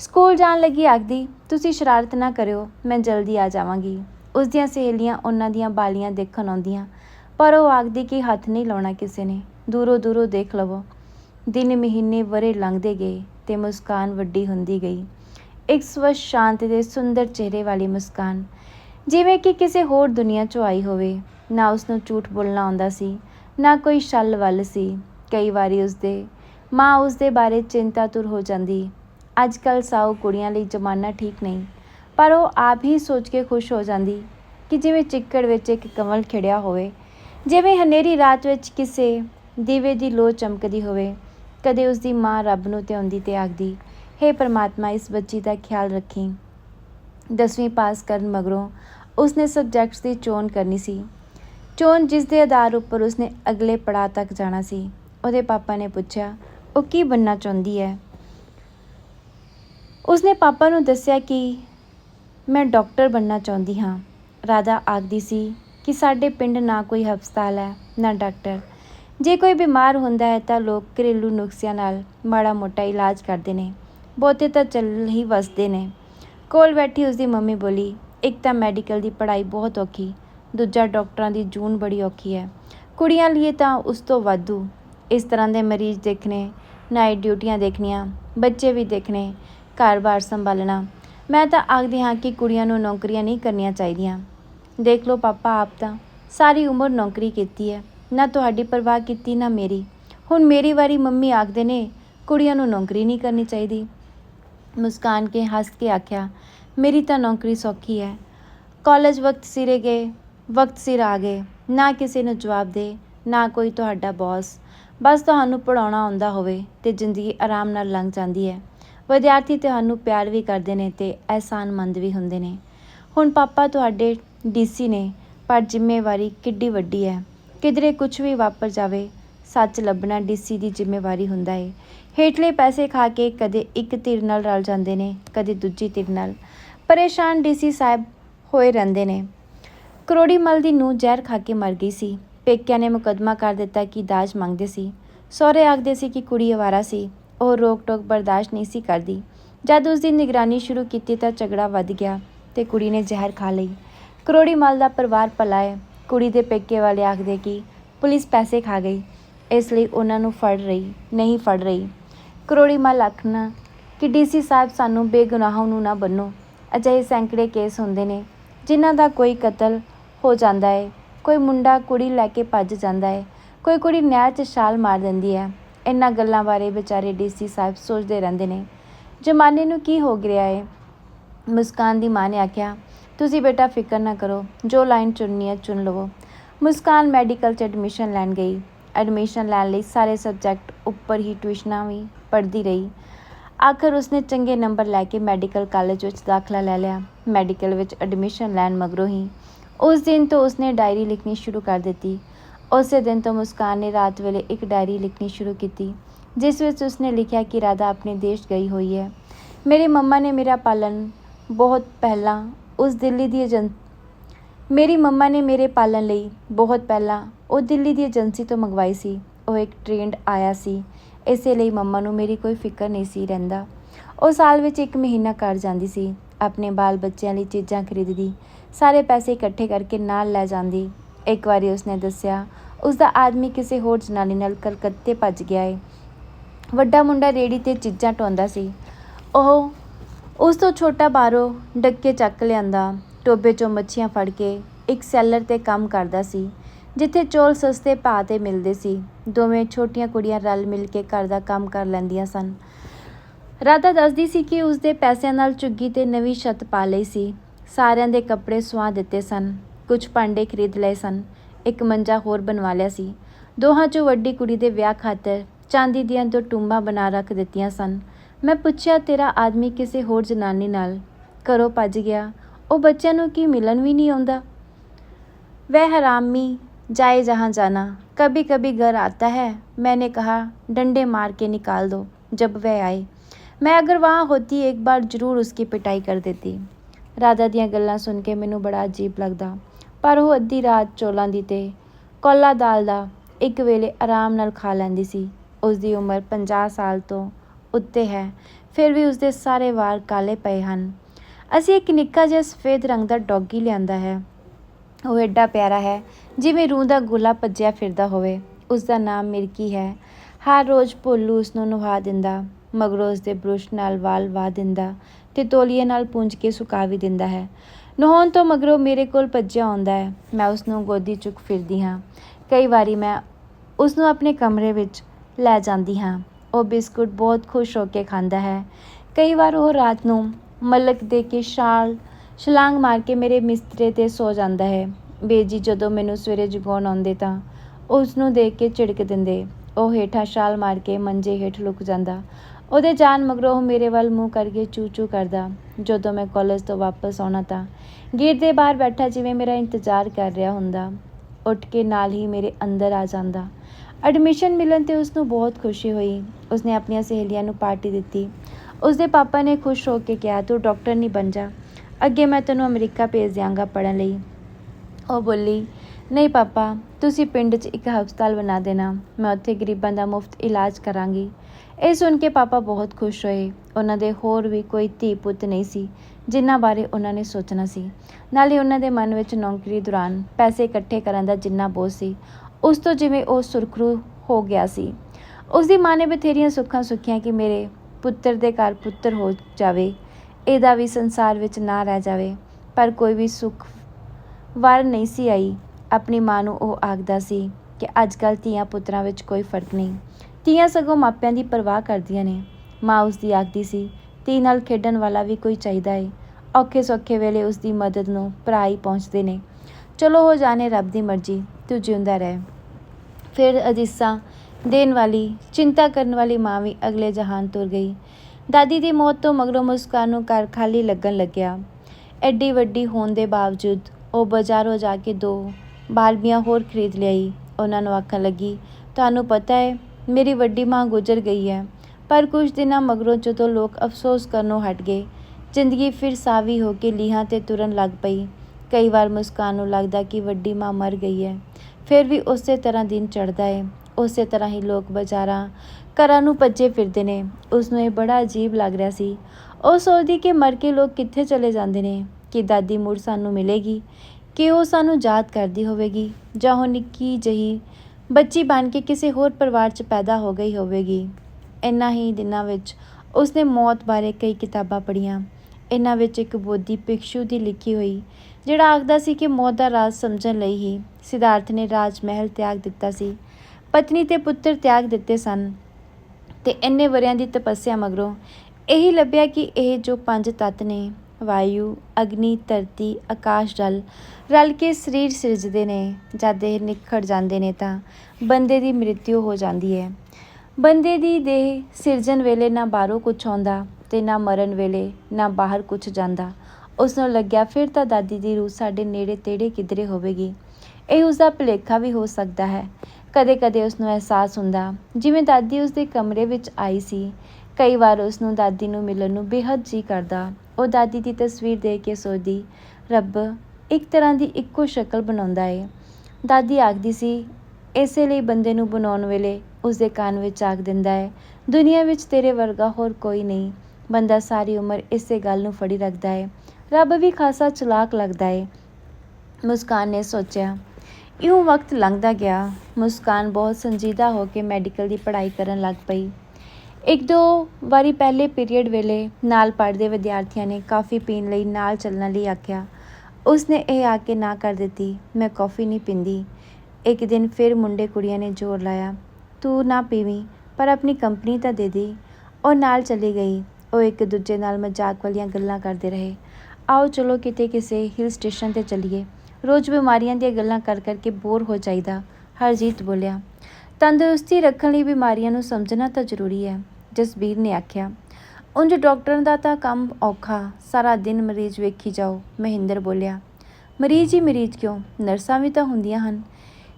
ਸਕੂਲ ਜਾਣ ਲੱਗੀ ਆਖਦੀ ਤੁਸੀਂ ਸ਼ਰਾਰਤ ਨਾ ਕਰਿਓ, ਮੈਂ ਜਲਦੀ ਆ ਜਾਵਾਂਗੀ। ਉਸ ਦੀਆਂ ਸਹੇਲੀਆਂ ਉਹਨਾਂ ਦੀਆਂ ਬਾਲੀਆਂ ਦੇਖਣ ਆਉਂਦੀਆਂ, ਪਰ ਉਹ ਆਖਦੀ ਕਿ ਹੱਥ ਨਹੀਂ ਲਾਉਣਾ ਕਿਸੇ ਨੇ। ਦੂਰੋਂ ਦੂਰੋਂ ਦੇਖ ਲਵੋ। ਦਿਨ ਮਹੀਨੇ ਵਰੇ ਲੰਘਦੇ ਗਏ ਤੇ ਮੁਸਕਾਨ ਵੱਡੀ ਹੁੰਦੀ ਗਈ। ਇੱਕ ਸਵੱਛ, ਸ਼ਾਂਤ ਤੇ ਸੁੰਦਰ ਚਿਹਰੇ ਵਾਲੀ ਮੁਸਕਾਨ। ਜਿਵੇਂ ਕਿ ਕਿਸੇ ਹੋਰ ਦੁਨੀਆ 'ਚੋਂ ਆਈ ਹੋਵੇ, ਨਾ ਉਸ ਨੂੰ ਝੂਠ ਬੋਲਣਾ ਆਉਂਦਾ ਸੀ, ਨਾ ਕੋਈ ਛਲ ਵੱਲ ਸੀ। ਕਈ ਵਾਰੀ ਉਸਦੇ, ਮਾਂ ਉਸਦੇ ਬਾਰੇ ਚਿੰਤਾਤੁਰ ਹੋ ਜਾਂਦੀ ਅੱਜ ਕੱਲ ਸਾਊ ਕੁੜੀਆਂ ਲਈ ਜ਼ਮਾਨਾ ਠੀਕ ਨਹੀਂ, ਪਰ ਉਹ ਆਪ ਹੀ ਸੋਚ ਕੇ ਖੁਸ਼ ਹੋ ਜਾਂਦੀ ਕਿ ਜਿਵੇਂ ਚਿੱਕੜ ਵਿੱਚ ਇੱਕ ਕਮਲ ਖਿੜਿਆ ਹੋਵੇ, ਜਿਵੇਂ ਹਨੇਰੀ ਰਾਤ ਵਿੱਚ ਕਿਸੇ ਦੀਵੇ ਦੀ ਲੋ ਚਮਕਦੀ ਹੋਵੇ, ਕਦੇ ਉਸ ਦੀ ਮਾਂ ਰੱਬ ਨੂੰ ਧਿਆਉਂਦੀ ਤੇ ਆਖਦੀ, ਹੇ ਪਰਮਾਤਮਾ, ਇਸ ਬੱਚੀ ਦਾ ਖਿਆਲ ਰੱਖੀ। ਦਸਵੀਂ ਪਾਸ ਕਰਨ ਮਗਰੋਂ ਉਸਨੇ ਸਬਜੈਕਟਸ ਦੀ ਚੋਣ ਕਰਨੀ ਸੀ। ਚੋਣ ਜਿਸ ਦੇ ਆਧਾਰ ਉੱਪਰ ਉਸਨੇ ਅਗਲੇ ਪੜਾਅ ਤੱਕ ਜਾਣਾ ਸੀ। ਉਹਦੇ ਪਾਪਾ ਨੇ ਪੁੱਛਿਆ, ਉਹ ਕੀ ਬੰਨਾ ਚਾਹੁੰਦੀ ਹੈ? ਉਸਨੇ ਪਾਪਾ ਨੂੰ ਦੱਸਿਆ ਕਿ ਮੈਂ ਡਾਕਟਰ ਬਣਨਾ ਚਾਹੁੰਦੀ ਹਾਂ। ਰਾਧਾ ਆਖਦੀ ਸੀ ਕਿ ਸਾਡੇ ਪਿੰਡ ਨਾ ਕੋਈ ਹਸਪਤਾਲ ਹੈ, ਨਾ ਡਾਕਟਰ। ਜੇ ਕੋਈ ਬਿਮਾਰ ਹੁੰਦਾ ਹੈ ਤਾਂ ਲੋਕ ਘਰੇਲੂ ਨੁਸਖਿਆਂ ਨਾਲ ਮਾੜਾ ਮੋਟਾ ਇਲਾਜ ਕਰਦੇ ਨੇ। ਬਹੁਤੇ ਤਾਂ ਚੱਲ ਹੀ ਵਸਦੇ ਨੇ। ਕੋਲ ਬੈਠੀ ਉਸਦੀ ਮੰਮੀ ਬੋਲੀ, ਇੱਕ ਤਾਂ ਮੈਡੀਕਲ ਦੀ ਪੜ੍ਹਾਈ ਬਹੁਤ ਔਖੀ, ਦੂਜਾ ਡਾਕਟਰਾਂ ਦੀ ਜੂਨ ਬੜੀ ਔਖੀ ਹੈ। ਕੁੜੀਆਂ ਲਈ ਤਾਂ ਉਸ ਤੋਂ ਵਾਧੂ। ਇਸ ਤਰ੍ਹਾਂ ਦੇ ਮਰੀਜ਼ ਦੇਖਣੇ ਨਾਈਟ ਡਿਊਟੀਆਂ ਦੇਖਣੀਆਂ, ਬੱਚੇ ਵੀ ਦੇਖਣੇ ਘਰ-ਬਾਰ ਸੰਭਾਲਣਾ। ਮੈਂ ਤਾਂ ਆਖਦੀ ਹਾਂ ਕਿ ਕੁੜੀਆਂ ਨੂੰ ਨੌਕਰੀਆਂ ਨਹੀਂ ਕਰਨੀਆਂ ਚਾਹੀਦੀਆਂ। ਦੇਖ ਲਓ ਪਾਪਾ, ਆਪ ਤਾਂ ਸਾਰੀ ਉਮਰ ਨੌਕਰੀ ਕੀਤੀ ਹੈ। ਨਾ ਤੁਹਾਡੀ ਪਰਵਾਹ ਕੀਤੀ, ਨਾ ਮੇਰੀ। ਹੁਣ ਮੇਰੀ ਵਾਰੀ ਮੰਮੀ ਆਖਦੇ ਨੇ, ਕੁੜੀਆਂ ਨੂੰ ਨੌਕਰੀ ਨਹੀਂ ਕਰਨੀ ਚਾਹੀਦੀ। ਮੁਸਕਾਨ ਕੇ ਹੱਸ ਕੇ ਆਖਿਆ, ਮੇਰੀ ਤਾਂ ਨੌਕਰੀ ਸੌਖੀ ਹੈ। ਕਾਲਜ ਵਕਤ ਸਿਰੇ ਗਏ, ਵਕਤ ਸਿਰ ਆ ਗਏ। ਨਾ ਕਿਸੇ ਨੂੰ ਜਵਾਬ ਦੇ, ਨਾ ਕੋਈ ਤੁਹਾਡਾ ਬੌਸ ਬਸ ਤੁਹਾਨੂੰ ਪੜਾਉਣਾ ਆਉਂਦਾ ਹੋਵੇ ਤੇ ਜ਼ਿੰਦਗੀ ਆਰਾਮ ਨਾਲ ਲੰਘ ਜਾਂਦੀ ਹੈ। ਵਿਦਿਆਰਥੀ ਤੁਹਾਨੂੰ ਪਿਆਰ ਵੀ ਕਰਦੇ ਨੇ ਤੇ ਅਹਿਸਾਨਮੰਦ ਵੀ ਹੁੰਦੇ ਨੇ। ਹੁਣ ਪਾਪਾ ਤੁਹਾਡੇ ਡੀਸੀ ਨੇ, ਪਰ ਜ਼ਿੰਮੇਵਾਰੀ ਕਿੱਡੀ ਵੱਡੀ ਹੈ। ਕਿਧਰੇ ਕੁਝ ਵੀ ਵਾਪਰ ਜਾਵੇ, ਸੱਚ ਲੱਭਣਾ ਡੀਸੀ ਦੀ ਜ਼ਿੰਮੇਵਾਰੀ ਹੁੰਦਾ ਏ। ਹੇਠਲੇ ਪੈਸੇ ਖਾ ਕੇ ਕਦੇ ਇੱਕ ਧਿਰ ਨਾਲ ਰਲ ਜਾਂਦੇ ਨੇ, ਕਦੇ ਦੂਜੀ ਧਿਰ ਨਾਲ। ਪਰੇਸ਼ਾਨ ਡੀਸੀ ਸਾਹਿਬ ਹੋਏ ਰਹਿੰਦੇ ਨੇ। ਕਰੋੜੀ ਮਲ ਦੀ ਨੂੰ ਜ਼ਹਿਰ ਖਾ ਕੇ ਮਰ ਗਈ ਸੀ। ਪੇਕਿਆਂ ਨੇ ਮੁਕੱਦਮਾ ਕਰ ਦਿੱਤਾ ਕਿ ਦਾਜ ਮੰਗਦੇ ਸੀ। ਸਹੁਰੇ ਆਖਦੇ ਸੀ ਕਿ ਕੁੜੀ ਅਵਾਰਾ ਸੀ। ਉਹ ਰੋਕ ਟੋਕ ਬਰਦਾਸ਼ਤ ਨਹੀਂ ਸੀ ਕਰਦੀ। ਜਦ ਉਸ ਦੀ ਨਿਗਰਾਨੀ ਸ਼ੁਰੂ ਕੀਤੀ ਤਾਂ ਝਗੜਾ ਵੱਧ ਗਿਆ ਤੇ ਕੁੜੀ ਨੇ ਜ਼ਹਿਰ ਖਾ ਲਈ। ਕਰੋੜੀ ਮਲ ਦਾ ਪਰਿਵਾਰ ਭਲਾ ਹੈ। ਕੁੜੀ ਦੇ ਪੇਕੇ ਵਾਲੇ ਆਖਦੇ ਕਿ ਪੁਲਿਸ ਪੈਸੇ ਖਾ ਗਈ। ਇਸ ਲਈ ਉਹਨਾਂ ਨੂੰ ਫੜ ਰਹੀ, ਨਹੀਂ ਫੜ ਰਹੀ। ਕਰੋੜੀ ਮਲ ਆਖਣਾ ਕਿ ਡੀਸੀ ਸਾਹਿਬ ਸਾਨੂੰ ਬੇਗੁਨਾਹਾਂ ਨੂੰ ਨਾ ਬੰਨੋ। ਅਜਿਹੇ ਸੈਂਕੜੇ ਕੇਸ ਹੁੰਦੇ ਨੇ, ਜਿਨ੍ਹਾਂ ਦਾ ਕੋਈ ਕਤਲ ਹੋ ਜਾਂਦਾ ਹੈ, ਕੋਈ ਮੁੰਡਾ ਕੁੜੀ ਲੈ ਕੇ ਭੱਜ ਜਾਂਦਾ ਹੈ, ਕੋਈ ਕੁੜੀ ਨਹਿਰ 'ਚ ਛਾਲ ਮਾਰ ਦਿੰਦੀ ਹੈ। ਇਹਨਾਂ ਗੱਲਾਂ ਬਾਰੇ ਵਿਚਾਰੇ ਡੀਸੀ ਸਾਹਿਬ ਸੋਚਦੇ ਰਹਿੰਦੇ ਨੇ। ਜ਼ਮਾਨੇ ਨੂੰ ਕੀ ਹੋ ਗਿਆ ਹੈ ਮੁਸਕਾਨ ਦੀ ਮਾਂ ਨੇ ਆਖਿਆ, ਤੁਸੀਂ ਬੇਟਾ ਫਿਕਰ ਨਾ ਕਰੋ, ਜੋ ਲਾਈਨ ਚੁਣਨੀ ਹੈ ਚੁਣ ਲਵੋ। ਮੁਸਕਾਨ ਮੈਡੀਕਲ 'ਚ ਐਡਮਿਸ਼ਨ ਲੈਣ ਗਈ। ਐਡਮਿਸ਼ਨ ਲੈਣ ਲਈ ਸਾਰੇ ਸਬਜੈਕਟ ਉੱਪਰ ਹੀ ਟਿਊਸ਼ਨਾਂ ਵੀ ਪੜ੍ਹਦੀ ਰਹੀ। ਆਖਰ ਉਸਨੇ ਚੰਗੇ ਨੰਬਰ ਲੈ ਕੇ ਮੈਡੀਕਲ ਕਾਲਜ ਵਿੱਚ ਦਾਖਲਾ ਲੈ ਲਿਆ। ਮੈਡੀਕਲ ਵਿੱਚ ਐਡਮਿਸ਼ਨ ਲੈਣ ਮਗਰੋਂ ਹੀ ਉਸ ਦਿਨ ਤੋਂ ਉਸਨੇ ਡਾਇਰੀ ਲਿਖਣੀ ਸ਼ੁਰੂ ਕਰ ਦਿੱਤੀ। ਉਸੇ ਦਿਨ ਤੋਂ ਮੁਸਕਾਨ ਨੇ ਰਾਤ ਵੇਲੇ ਇੱਕ ਡਾਇਰੀ ਲਿਖਣੀ ਸ਼ੁਰੂ ਕੀਤੀ, ਜਿਸ ਵਿੱਚ ਉਸਨੇ ਲਿਖਿਆ ਕਿ ਰਾਧਾ ਆਪਣੇ ਦੇਸ਼ ਗਈ ਹੋਈ ਹੈ। ਮੇਰੀ ਮੰਮਾ ਨੇ ਮੇਰਾ ਪਾਲਣ ਬਹੁਤ ਪਹਿਲਾਂ ਉਸ ਦਿੱਲੀ ਦੀ ਏਜੰ ਮੇਰੀ ਮੰਮਾ ਨੇ ਮੇਰੇ ਪਾਲਣ ਲਈ ਬਹੁਤ ਪਹਿਲਾਂ ਉਹ ਦਿੱਲੀ ਦੀ ਏਜੰਸੀ ਤੋਂ ਮੰਗਵਾਈ ਸੀ। ਉਹ ਇੱਕ ਟ੍ਰੇਨਡ ਆਇਆ ਸੀ। ਇਸੇ ਲਈ ਮੰਮਾ ਨੂੰ ਮੇਰੀ ਕੋਈ ਫਿਕਰ ਨਹੀਂ ਸੀ ਰਹਿੰਦਾ। ਉਹ ਸਾਲ ਵਿੱਚ ਇੱਕ ਮਹੀਨਾ ਘਰ ਜਾਂਦੀ ਸੀ। ਆਪਣੇ ਬਾਲ ਬੱਚਿਆਂ ਲਈ ਚੀਜ਼ਾਂ ਖਰੀਦਦੀ। ਸਾਰੇ ਪੈਸੇ ਇਕੱਠੇ ਕਰਕੇ ਨਾਲ ਲੈ ਜਾਂਦੀ। ਇੱਕ ਵਾਰੀ ਉਸਨੇ ਦੱਸਿਆ ਉਸ ਦਾ ਆਦਮੀ ਕਿਸੇ ਹੋਰ ਜਨਾਨੀ ਨਾਲ ਕਲਕੱਤੇ ਭੱਜ ਗਿਆ ਏ। ਵੱਡਾ ਮੁੰਡਾ ਰੇੜੀ ਤੇ ਚੀਜ਼ਾਂ ਢੋਂਦਾ ਸੀ। ਉਹ ਉਸ ਤੋਂ ਛੋਟਾ ਬਾਹਰੋਂ ਡੱਕੇ ਚੱਕ ਲਿਆਂਦਾ ਟੋਬੇ ਚੋਂ ਮੱਛੀਆਂ ਫੜ ਕੇ ਇੱਕ ਸੈਲਰ ਤੇ ਕੰਮ ਕਰਦਾ ਸੀ, ਜਿੱਥੇ ਚੌਲ ਸਸਤੇ ਭਾਅ ਤੇ ਮਿਲਦੇ ਸੀ। ਦੋਵੇਂ ਛੋਟੀਆਂ ਕੁੜੀਆਂ ਰਲ ਮਿਲ ਕੇ ਘਰ ਦਾ ਕੰਮ ਕਰ ਲੈਂਦੀਆਂ ਸਨ। ਰਾਧਾ ਦੱਸਦੀ ਸੀ ਕਿ ਉਸ ਦੇ ਪੈਸਿਆਂ ਨਾਲ ਝੁੱਗੀ ਤੇ ਨਵੀਂ ਛੱਤ ਪਾ ਲਈ ਸੀ। ਸਾਰਿਆਂ ਦੇ ਕੱਪੜੇ ਸੁਆ ਦਿੱਤੇ ਸਨ। ਕੁਝ ਭਾਂਡੇ ਖਰੀਦ ਲਏ ਸਨ। ਇੱਕ ਮੰਜਾ ਹੋਰ ਬਣਵਾ ਲਿਆ ਸੀ। ਦੋਹਾਂ 'ਚੋਂ ਵੱਡੀ ਕੁੜੀ ਦੇ ਵਿਆਹ ਖਾਤਰ ਚਾਂਦੀ ਦੀਆਂ ਦੋ ਟੁੰਬਾਂ ਬਣਾ ਰੱਖ ਦਿੱਤੀਆਂ ਸਨ। ਮੈਂ ਪੁੱਛਿਆ, ਤੇਰਾ ਆਦਮੀ ਕਿਸੇ ਹੋਰ ਜਨਾਨੀ ਨਾਲ ਘਰੋਂ ਭੱਜ ਗਿਆ? ਉਹ ਬੱਚਿਆਂ ਨੂੰ ਕੀ ਮਿਲਣ ਵੀ ਨਹੀਂ ਆਉਂਦਾ? ਵੈ ਹਰਾਮੀ जाए जहाँ जाना ਕਭੀ कभी घर आता है मैंने कहा डंडे मार के निकाल दो जब वह आए मैं अगर वहाँ होती एक बार ज़रूर उसकी ਪਿਟਾਈ ਕਰ ਦਿੱਤੀ। ਰਾਧਾ ਦੀਆਂ ਗੱਲਾਂ ਸੁਣ ਕੇ ਮੈਨੂੰ ਬੜਾ ਅਜੀਬ ਲੱਗਦਾ। ਪਰ ਉਹ ਅੱਧੀ ਰਾਤ ਚੋਲਾਂ ਦੀ ਤੇ ਕੋਲਾ ਦਾਲ ਦਾ ਇੱਕ ਵੇਲੇ ਆਰਾਮ ਨਾਲ ਖਾ ਲੈਂਦੀ ਸੀ। ਉਸ ਦੀ ਉਮਰ 50 ਸਾਲ ਤੋਂ ਉੱਤੇ ਹੈ। ਫਿਰ ਵੀ ਉਸਦੇ ਸਾਰੇ ਵਾਲ ਕਾਲੇ ਪਏ ਹਨ। ਅਸੀਂ ਇੱਕ ਨਿੱਕਾ ਜਿਹਾ ਸਫੇਦ ਰੰਗ ਦਾ ਡੌਗੀ ਲਿਆਂਦਾ ਹੈ। ਉਹ ਐਡਾ ਪਿਆਰਾ ਹੈ, ਜਿਵੇਂ ਰੂਹ ਦਾ ਗੋਲਾ ਭੱਜਿਆ ਫਿਰਦਾ ਹੋਵੇ। ਉਸ ਦਾ ਨਾਮ ਮਿਰਕੀ ਹੈ। ਹਰ ਰੋਜ਼ ਭੋਲੂ ਉਸ ਨੂੰ ਨਵਾ ਦਿੰਦਾ, ਮਗਰੋਂ ਉਸ ਦੇ ਬਰੁਸ਼ ਨਾਲ ਵਾਲ ਵਾ ਦਿੰਦਾ। ਤੇ ਤੌਲੀਏ ਨਾਲ ਪੂੰਝ ਕੇ ਸੁਕਾ ਵੀ ਦਿੰਦਾ ਹੈ। ਨਹਾਉਣ ਤੋਂ ਮਗਰੋਂ ਮੇਰੇ ਕੋਲ ਭੱਜਿਆ ਆਉਂਦਾ ਹੈ। ਮੈਂ ਉਸ ਨੂੰ ਗੋਦੀ ਚੁੱਕ ਫਿਰਦੀ ਹਾਂ। ਕਈ ਵਾਰੀ ਮੈਂ ਉਸ ਨੂੰ ਆਪਣੇ ਕਮਰੇ ਵਿੱਚ ਲੈ ਜਾਂਦੀ ਹਾਂ। ਉਹ ਬਿਸਕੁਟ ਬਹੁਤ ਖੁਸ਼ ਹੋ ਕੇ ਖਾਂਦਾ ਹੈ। ਕਈ ਵਾਰ ਉਹ ਰਾਤ ਨੂੰ ਮਲਕ ਦੇ ਕੇ ਛਾਲ, ਛਲਾਂਗ ਮਾਰ ਕੇ ਮੇਰੇ ਮਿਸਤਰੇ ਤੇ ਸੋ ਜਾਂਦਾ ਹੈ। ਬੇਜੀ ਜਦੋਂ ਮੈਨੂੰ ਸਵੇਰੇ ਜਗਾਉਣ ਆਉਂਦੇ ਤਾਂ ਉਸ ਨੂੰ ਦੇਖ ਕੇ ਝਿੜਕ ਦਿੰਦੇ। ਉਹ ਹੇਠਾਂ ਛਾਲ ਮਾਰ ਕੇ ਮੰਜੇ ਹੇਠ ਲੁਕ ਜਾਂਦਾ। ਉਹਦੇ ਜਾਣ ਮਗਰੋਂ ਉਹ ਮੇਰੇ ਵੱਲ ਮੂੰਹ ਕਰਕੇ ਚੂ ਚੂ ਕਰਦਾ। ਜਦੋਂ ਮੈਂ ਕਾਲਜ ਤੋਂ ਵਾਪਸ ਆਉਣਾ ਤਾਂ ਗੇਟ ਦੇ ਬਾਹਰ ਬੈਠਾ ਜਿਵੇਂ ਮੇਰਾ ਇੰਤਜ਼ਾਰ ਕਰ ਰਿਹਾ ਹੁੰਦਾ। ਉੱਠ ਕੇ ਨਾਲ ਹੀ ਮੇਰੇ ਅੰਦਰ ਆ ਜਾਂਦਾ। ਐਡਮਿਸ਼ਨ ਮਿਲਣ ਤੇ ਉਸ ਨੂੰ ਬਹੁਤ ਖੁਸ਼ੀ ਹੋਈ। ਉਸਨੇ ਆਪਣੀਆਂ ਸਹੇਲੀਆਂ ਨੂੰ ਪਾਰਟੀ ਦਿੱਤੀ। ਉਸਦੇ ਪਾਪਾ ਨੇ ਖੁਸ਼ ਹੋ ਕੇ ਕਿਹਾ, ਤੂੰ ਡਾਕਟਰ ਨਹੀਂ ਬਣ ਜਾ। ਅੱਗੇ ਮੈਂ ਤੈਨੂੰ ਅਮਰੀਕਾ ਭੇਜ ਦਿਆਂਗਾ ਪੜਨ ਲਈ। ਉਹ ਬੋਲੀ, ਨਹੀਂ ਪਾਪਾ, ਤੁਸੀਂ ਪਿੰਡ 'ਚ ਇੱਕ ਹਸਪਤਾਲ ਬਣਾ ਦੇਣਾ। ਮੈਂ ਉੱਥੇ ਗਰੀਬਾਂ ਦਾ ਮੁਫਤ ਇਲਾਜ ਕਰਾਂਗੀ। ਇਹ ਸੁਣ ਕੇ ਪਾਪਾ ਬਹੁਤ ਖੁਸ਼ ਹੋਏ। ਉਹਨਾਂ ਦੇ ਹੋਰ ਵੀ ਕੋਈ ਧੀ ਪੁੱਤ ਨਹੀਂ ਸੀ, ਜਿਨ੍ਹਾਂ ਬਾਰੇ ਉਹਨਾਂ ਨੇ ਸੋਚਣਾ ਸੀ। ਨਾਲੇ ਉਹਨਾਂ ਦੇ ਮਨ ਵਿੱਚ ਨੌਕਰੀ ਦੌਰਾਨ ਪੈਸੇ ਇਕੱਠੇ ਕਰਨ ਦਾ ਜਿੰਨਾ ਬੋਝ ਸੀ, ਉਸ ਤੋਂ ਜਿਵੇਂ ਉਹ ਸੁਰਖਰੂ ਹੋ ਗਿਆ ਸੀ। ਉਸ ਦੀ ਮਾਂ ਨੇ ਬਥੇਰੀਆਂ ਸੁੱਖਾਂ ਸੁੱਖੀਆਂ ਕਿ ਮੇਰੇ ਪੁੱਤਰ ਦੇ ਘਰ ਪੁੱਤਰ ਹੋ ਜਾਵੇ, ਇਹਦਾ ਵੀ ਸੰਸਾਰ ਵਿੱਚ ਨਾ ਰਹਿ ਜਾਵੇ। ਪਰ ਕੋਈ ਵੀ ਸੁੱਖ ਵਾਰ ਨਹੀਂ ਸੀ ਆਈ। ਆਪਣੀ ਮਾਂ ਨੂੰ ਉਹ ਆਖਦਾ ਸੀ ਕਿ ਅੱਜ ਕੱਲ੍ਹ ਧੀਆਂ ਪੁੱਤਰਾਂ ਵਿੱਚ ਕੋਈ ਫ਼ਰਕ ਨਹੀਂ। ਧੀਆਂ ਸਗੋਂ ਮਾਪਿਆਂ ਦੀ ਪਰਵਾਹ ਕਰਦੀਆਂ ਨੇ। ਮਾਂ ਉਸ ਦੀ ਆਖਦੀ ਸੀ, ਧੀ ਨਾਲ ਖੇਡਣ ਵਾਲਾ ਵੀ ਕੋਈ ਚਾਹੀਦਾ ਏ। ਔਖੇ ਸੌਖੇ ਵੇਲੇ ਉਸ ਦੀ ਮਦਦ ਨੂੰ ਭਰਾ ਹੀ ਪਹੁੰਚਦੇ ਨੇ। ਚਲੋ ਹੋ ਜਾਣੇ ਰੱਬ ਦੀ ਮਰਜ਼ੀ, ਤੂੰ ਜਿਉਂਦਾ ਰਹਿ। ਫਿਰ ਅਜੀਸਾਂ ਦੇਣ ਵਾਲੀ, ਚਿੰਤਾ ਕਰਨ ਵਾਲੀ ਮਾਂ ਵੀ ਅਗਲੇ ਜਹਾਨ ਤੁਰ ਗਈ। ਦਾਦੀ ਦੀ ਮੌਤ ਤੋਂ ਮਗਰੋਂ ਮੁਸਕਾਨ ਨੂੰ ਘਰ ਖਾਲੀ ਲੱਗਣ ਲੱਗਿਆ। ਐਡੀ ਵੱਡੀ ਹੋਣ ਦੇ ਬਾਵਜੂਦ ਉਹ ਬਾਜ਼ਾਰੋਂ ਜਾ ਕੇ ਦੋ ਬਾਲਬੀਆਂ ਹੋਰ ਖਰੀਦ ਲਿਆਈ। ਉਹਨਾਂ ਨੂੰ ਆਖਣ ਲੱਗੀ, ਤੁਹਾਨੂੰ ਪਤਾ ਹੈ ਮੇਰੀ ਵੱਡੀ ਮਾਂ ਗੁਜ਼ਰ ਗਈ ਹੈ। ਪਰ ਕੁਝ ਦਿਨਾਂ ਮਗਰੋਂ ਜਦੋਂ ਲੋਕ ਅਫਸੋਸ ਕਰਨੋਂ ਹਟ ਗਏ, ਜ਼ਿੰਦਗੀ ਫਿਰ ਸਾਵੀ ਹੋ ਕੇ ਲੀਹਾਂ ਤੇ ਤੁਰਨ ਲੱਗ ਪਈ। ਕਈ ਵਾਰ ਮੁਸਕਾਨ ਨੂੰ ਲੱਗਦਾ ਕਿ ਵੱਡੀ ਮਾਂ ਮਰ ਗਈ ਹੈ। ਫਿਰ ਵੀ ਉਸੇ ਤਰ੍ਹਾਂ ਦਿਨ ਚੜ੍ਹਦਾ ਹੈ ਉਸੇ ਤਰ੍ਹਾਂ ਹੀ ਲੋਕ ਬਾਜ਼ਾਰਾਂ, ਘਰਾਂ ਨੂੰ ਭੱਜੇ ਫਿਰਦੇ ਨੇ। ਉਸ ਨੂੰ ਇਹ ਬੜਾ ਅਜੀਬ ਲੱਗ ਰਿਹਾ ਸੀ। ਉਹ ਸੋਚਦੀ ਕਿ ਮਰ ਕੇ ਲੋਕ ਕਿੱਥੇ ਚਲੇ ਜਾਂਦੇ ਨੇ? ਕਿ ਦਾਦੀ ਮੁੜ ਸਾਨੂੰ ਮਿਲੇਗੀ? ਕਿ ਉਹ ਸਾਨੂੰ ਯਾਦ ਕਰਦੀ ਹੋਵੇਗੀ? ਜਾਂ ਉਹ ਨਿੱਕੀ ਜਹੀ ਬੱਚੀ ਬਣ ਕੇ ਕਿਸੇ ਹੋਰ ਪਰਿਵਾਰ 'ਚ ਪੈਦਾ ਹੋ ਗਈ ਹੋਵੇਗੀ। ਇੰਨਾ ਹੀ ਦਿਨਾਂ ਵਿੱਚ ਉਸਨੇ ਮੌਤ ਬਾਰੇ ਕਈ ਕਿਤਾਬਾਂ ਪੜ੍ਹੀਆਂ। ਇਹਨਾਂ ਵਿੱਚ ਇੱਕ ਬੋਧੀ ਭਿਕਸ਼ੂ ਦੀ ਲਿਖੀ ਹੋਈ, ਜਿਹੜਾ ਆਖਦਾ ਸੀ ਕਿ ਮੌਤ ਦਾ ਰਾਜ਼ ਸਮਝਣ ਲਈ ਹੀ ਸਿਧਾਰਥ ਨੇ ਰਾਜ ਮਹਿਲ ਤਿਆਗ ਦਿੱਤਾ ਸੀ। ਪਤਨੀ ਤੇ ਪੁੱਤਰ ਤਿਆਗ ਦਿੱਤੇ ਸਨ ਤੇ ਇੰਨੇ ਵਰਿਆਂ ਦੀ ਤਪੱਸਿਆ ਮਗਰੋਂ ਇਹੀ ਲੱਭਿਆ ਕਿ ਇਹ ਜੋ ਪੰਜ ਤੱਤ ਨੇ ਵਾਯੂ, ਅਗਨੀ, ਧਰਤੀ, ਆਕਾਸ਼, ਜਲ ਰਲ ਕੇ ਸਰੀਰ ਸਿਰਜਦੇ ਨੇ, ਜਦ ਇਹ ਨਿਖੜ ਜਾਂਦੇ ਨੇ ਤਾਂ ਬੰਦੇ ਦੀ ਮ੍ਰਿਤਿਉ ਹੋ ਜਾਂਦੀ ਹੈ। ਬੰਦੇ ਦੀ ਦੇਹ ਸਿਰਜਣ ਵੇਲੇ ਨਾ ਬਾਹਰੋਂ ਕੁਝ ਆਉਂਦਾ ਤੇ ਨਾ ਮਰਨ ਵੇਲੇ ਨਾ ਬਾਹਰ ਕੁਝ ਜਾਂਦਾ। ਉਸ ਨੂੰ ਲੱਗਿਆ, ਫਿਰ ਤਾਂ ਦਾਦੀ ਦੀ ਰੂਹ ਸਾਡੇ ਨੇੜੇ ਤੇੜੇ ਕਿਧਰੇ ਹੋਵੇਗੀ? ਇਹ ਉਸ ਦਾ ਭੁਲੇਖਾ ਵੀ ਹੋ ਸਕਦਾ ਹੈ। ਕਦੇ-ਕਦੇ ਉਸ ਨੂੰ ਅਹਿਸਾਸ ਹੁੰਦਾ, ਜਿਵੇਂ ਦਾਦੀ ਉਸ ਦੇ ਕਮਰੇ ਵਿੱਚ ਆਈ ਸੀ ਕਈ ਵਾਰ ਉਸ ਨੂੰ ਦਾਦੀ ਨੂੰ ਮਿਲਣ ਨੂੰ ਬੇਹੱਦ ਜੀ ਕਰਦਾ। ਉਹ ਦਾਦੀ ਦੀ ਤਸਵੀਰ ਦੇਖ ਕੇ ਸੋਚਦੀ, ਰੱਬ, ਇੱਕ ਤਰ੍ਹਾਂ ਦੀ ਇੱਕੋ ਸ਼ਕਲ ਬਣਾਉਂਦਾ ਏ। ਦਾਦੀ ਆਖਦੀ ਸੀ, ਇਸੇ ਲਈ ਬੰਦੇ ਨੂੰ ਬਣਾਉਣ ਵੇਲੇ ਉਸ ਦੇ ਕੰਨ ਵਿੱਚ ਆਖ ਦਿੰਦਾ ਹੈ ਦੁਨੀਆ ਵਿੱਚ ਤੇਰੇ ਵਰਗਾ ਹੋਰ ਕੋਈ ਨਹੀਂ। ਬੰਦਾ ਸਾਰੀ ਉਮਰ ਇਸੇ ਗੱਲ ਨੂੰ ਫੜੀ ਰੱਖਦਾ ਹੈ ਰੱਬ ਵੀ ਖਾਸਾ ਚਲਾਕ ਲੱਗਦਾ ਹੈ ਮੁਸਕਾਨ ਨੇ ਸੋਚਿਆ। ਇਉਂ ਵਕਤ ਲੰਘਦਾ ਗਿਆ। ਮੁਸਕਾਨ ਬਹੁਤ ਸੰਜੀਦਾ ਹੋ ਕੇ ਮੈਡੀਕਲ ਦੀ ਪੜ੍ਹਾਈ ਕਰਨ ਲੱਗ ਪਈ। ਇੱਕ ਦੋ ਵਾਰੀ ਪਹਿਲੇ ਪੀਰੀਅਡ ਵੇਲੇ ਨਾਲ ਪੜ੍ਹਦੇ ਵਿਦਿਆਰਥੀਆਂ ਨੇ ਕਾਫੀ ਪੀਣ ਲਈ ਨਾਲ ਚੱਲਣ ਲਈ ਆਖਿਆ। ਉਸਨੇ ਇਹ ਆ ਕੇ ਨਾ ਕਰ ਦਿੱਤੀ, ਮੈਂ ਕਾਫੀ ਨਹੀਂ ਪੀਂਦੀ। ਇੱਕ ਦਿਨ ਫਿਰ ਮੁੰਡੇ ਕੁੜੀਆਂ ਨੇ ਜ਼ੋਰ ਲਾਇਆ, ਤੂੰ ਨਾ ਪੀਵੀਂ, ਪਰ ਆਪਣੀ ਕੰਪਨੀ ਤਾਂ ਦੇ ਦੀ। ਉਹ ਨਾਲ ਚਲੀ ਗਈ। ਉਹ ਇੱਕ ਦੂਜੇ ਨਾਲ ਮਜ਼ਾਕ ਵਾਲੀਆਂ ਗੱਲਾਂ ਕਰਦੇ ਰਹੇ। ਆਓ ਚਲੋ ਕਿਤੇ ਕਿਸੇ ਹਿਲ ਸਟੇਸ਼ਨ ਤੇ ਚੱਲੀਏ। ਰੋਜ਼ ਬਿਮਾਰੀਆਂ ਦੀਆਂ ਗੱਲਾਂ ਕਰ ਕਰਕੇ ਬੋਰ ਹੋ ਜਾਈਦਾ, ਹਰਜੀਤ ਬੋਲਿਆ। ਤੰਦਰੁਸਤੀ ਰੱਖਣ ਲਈ ਬਿਮਾਰੀਆਂ ਨੂੰ ਸਮਝਣਾ ਤਾਂ ਜ਼ਰੂਰੀ ਹੈ। ਜਸਬੀਰ ਨੇ ਆਖਿਆ ਉਂਝ ਡਾਕਟਰਾਂ ਦਾ ਤਾਂ ਕੰਮ ਔਖਾ, ਸਾਰਾ ਦਿਨ ਮਰੀਜ਼ ਵੇਖੀ ਜਾਓ, ਮਹਿੰਦਰ ਬੋਲਿਆ। ਮਰੀਜ਼ ਹੀ ਮਰੀਜ਼ ਕਿਉਂ? ਨਰਸਾਂ ਵੀ ਤਾਂ ਹੁੰਦੀਆਂ ਹਨ।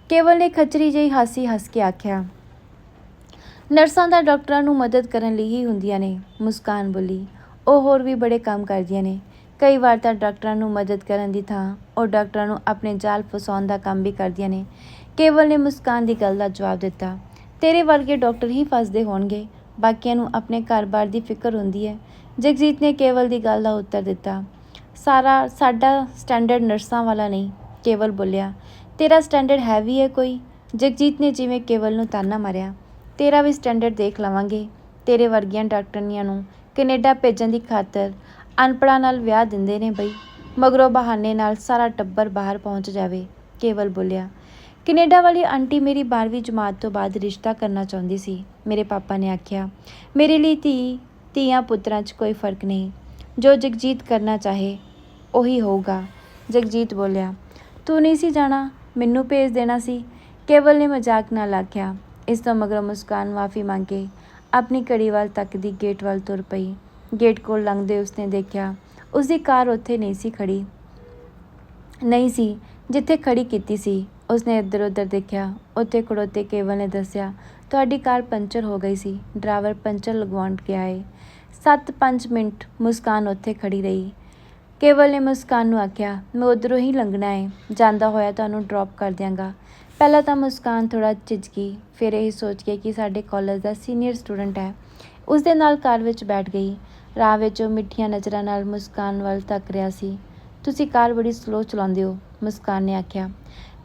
ਕੇਵਲ ਨੇ ਖਚਰੀ ਜਿਹੀ ਹਾਸੀ ਹੱਸ ਕੇ ਆਖਿਆ, ਨਰਸਾਂ ਦਾ ਡਾਕਟਰਾਂ ਨੂੰ ਮਦਦ ਕਰਨ ਲਈ ਹੀ ਹੁੰਦੀਆਂ ਨੇ, ਮੁਸਕਾਨ ਬੋਲੀ। ਉਹ ਹੋਰ ਵੀ ਬੜੇ ਕੰਮ ਕਰਦੀਆਂ ਨੇ। ਕਈ ਵਾਰ ਤਾਂ ਡਾਕਟਰਾਂ ਨੂੰ ਮਦਦ ਕਰਨ ਦੀ ਥਾਂ, ਉਹ ਡਾਕਟਰਾਂ ਨੂੰ ਆਪਣੇ ਜਾਲ ਫਸਾਉਣ ਦਾ ਕੰਮ ਵੀ ਕਰਦੀਆਂ ਨੇ। ਕੇਵਲ ਨੇ ਮੁਸਕਾਨ ਦੀ ਗੱਲ ਦਾ ਜਵਾਬ ਦਿੱਤਾ, ਤੇਰੇ ਵਰਗੇ ਡਾਕਟਰ ਹੀ ਫਸਦੇ ਹੋਣਗੇ। ਬਾਕੀਆਂ ਨੂੰ ਆਪਣੇ ਘਰ-ਬਾਰ ਦੀ ਫਿਕਰ ਹੁੰਦੀ ਹੈ। ਜਗਜੀਤ ਨੇ ਕੇਵਲ ਦੀ ਗੱਲ ਦਾ ਉੱਤਰ ਦਿੱਤਾ। ਸਾਰਾ, ਸਾਡਾ ਸਟੈਂਡਰਡ ਨਰਸਾਂ ਵਾਲਾ ਨਹੀਂ, ਕੇਵਲ ਬੋਲਿਆ। ਤੇਰਾ ਸਟੈਂਡਰਡ ਹੈਵੀ ਹੈ ਕੋਈ? ਜਗਜੀਤ ਨੇ ਜਿਵੇਂ ਕੇਵਲ ਨੂੰ ਤਾਨਾ ਮਾਰਿਆ। ਤੇਰਾ ਵੀ ਸਟੈਂਡਰਡ ਦੇਖ ਲਵਾਂਗੇ। ਤੇਰੇ ਵਰਗੀਆਂ ਡਾਕਟਰਨੀਆਂ ਨੂੰ ਕੈਨੇਡਾ ਭੇਜਣ ਦੀ ਖਾਤਰ ਅਨਪੜ੍ਹਾਂ ਨਾਲ ਵਿਆਹ ਦਿੰਦੇ ਨੇ ਬਈ। ਮਗਰੋਂ ਬਹਾਨੇ ਨਾਲ ਸਾਰਾ ਟੱਬਰ ਬਾਹਰ ਪਹੁੰਚ ਜਾਵੇ, ਕੇਵਲ ਬੋਲਿਆ। ਕੈਨੇਡਾ ਵਾਲੀ ਆਂਟੀ ਮੇਰੀ 12ਵੀਂ ਜਮਾਤ ਤੋਂ ਬਾਅਦ ਰਿਸ਼ਤਾ ਕਰਨਾ ਚਾਹੁੰਦੀ ਸੀ। ਮੇਰੇ ਪਾਪਾ ਨੇ ਆਖਿਆ, ਮੇਰੇ ਲਈ ਧੀ, ਧੀਆਂ ਪੁੱਤਰਾਂ 'ਚ ਕੋਈ ਫ਼ਰਕ ਨਹੀਂ। ਜੋ ਜਗਜੀਤ ਕਰਨਾ ਚਾਹੇ, ਉਹੀ ਹੋਊਗਾ। ਜਗਜੀਤ ਬੋਲਿਆ, ਤੂੰ ਨਹੀਂ ਸੀ ਜਾਣਾ, ਮੈਨੂੰ ਭੇਜ ਦੇਣਾ ਸੀ। ਕੇਵਲ ਨੇ ਮਜ਼ਾਕ ਨਾਲ ਆਖਿਆ, ਇਸ ਤੋਂ ਮਗਰੋਂ ਮੁਸਕਾਨ ਮਾਫੀ ਮੰਗ। ਕੇ ਆਪਣੀ ਘੜੀ ਵੱਲ ਤੱਕਦੀ ਗੇਟ ਵੱਲ ਤੁਰ ਪਈ। ਗੇਟ ਕੋਲ ਲੰਘਦੇ ਉਸਨੇ ਦੇਖਿਆ, ਉਸਦੀ ਕਾਰ ਉੱਥੇ ਨਹੀਂ ਸੀ ਖੜੀ ਨਹੀਂ ਸੀ, ਜਿੱਥੇ ਖੜੀ ਕੀਤੀ ਸੀ। ਉਸਨੇ ਇੱਧਰ ਉੱਧਰ ਦੇਖਿਆ, ਉੱਥੇ ਖੜੋਤੇ ਕੇਵਲ ਨੇ ਦੱਸਿਆ, ਤੁਹਾਡੀ ਕਾਰ ਪੰਚਰ ਹੋ ਗਈ ਸੀ, ਡਰਾਈਵਰ ਪੰਚਰ ਲਗਵਾਉਣ ਗਿਆ ਏ। 7-5 ਮਿੰਟ ਮੁਸਕਾਨ ਉੱਥੇ ਖੜੀ ਰਹੀ। ਕੇਵਲ ਨੇ ਮੁਸਕਾਨ ਨੂੰ ਆਖਿਆ, ਮੈਂ ਉਧਰੋਂ ਹੀ ਲੰਘਣਾ ਏ, ਜਾਂਦਾ ਹੋਇਆ ਤੁਹਾਨੂੰ ਡ੍ਰੌਪ ਕਰ ਦਿਆਂਗਾ। ਪਹਿਲਾਂ ਤਾਂ ਮੁਸਕਾਨ ਥੋੜਾ ਝਿਜਕੀ ਫਿਰ ਇਹ ਸੋਚ ਕੇ ਕਿ ਸਾਡੇ ਕਾਲਜ ਦਾ ਸੀਨੀਅਰ ਸਟੂਡੈਂਟ ਹੈ। ਉਸ ਦੇ ਨਾਲ ਕਾਰ ਵਿੱਚ ਬੈਠ ਗਈ। ਰਾਹ ਵਿੱਚ ਉਹ ਮਿੱਠੀਆਂ ਨਜ਼ਰਾਂ ਨਾਲ ਮੁਸਕਾਨ ਵੱਲ ਤੱਕ ਰਿਹਾ ਸੀ। ਤੁਸੀਂ ਕਾਰ ਬੜੀ ਸਲੋ ਚਲਾਉਂਦੇ ਹੋ, ਮੁਸਕਾਨ ਨੇ ਆਖਿਆ।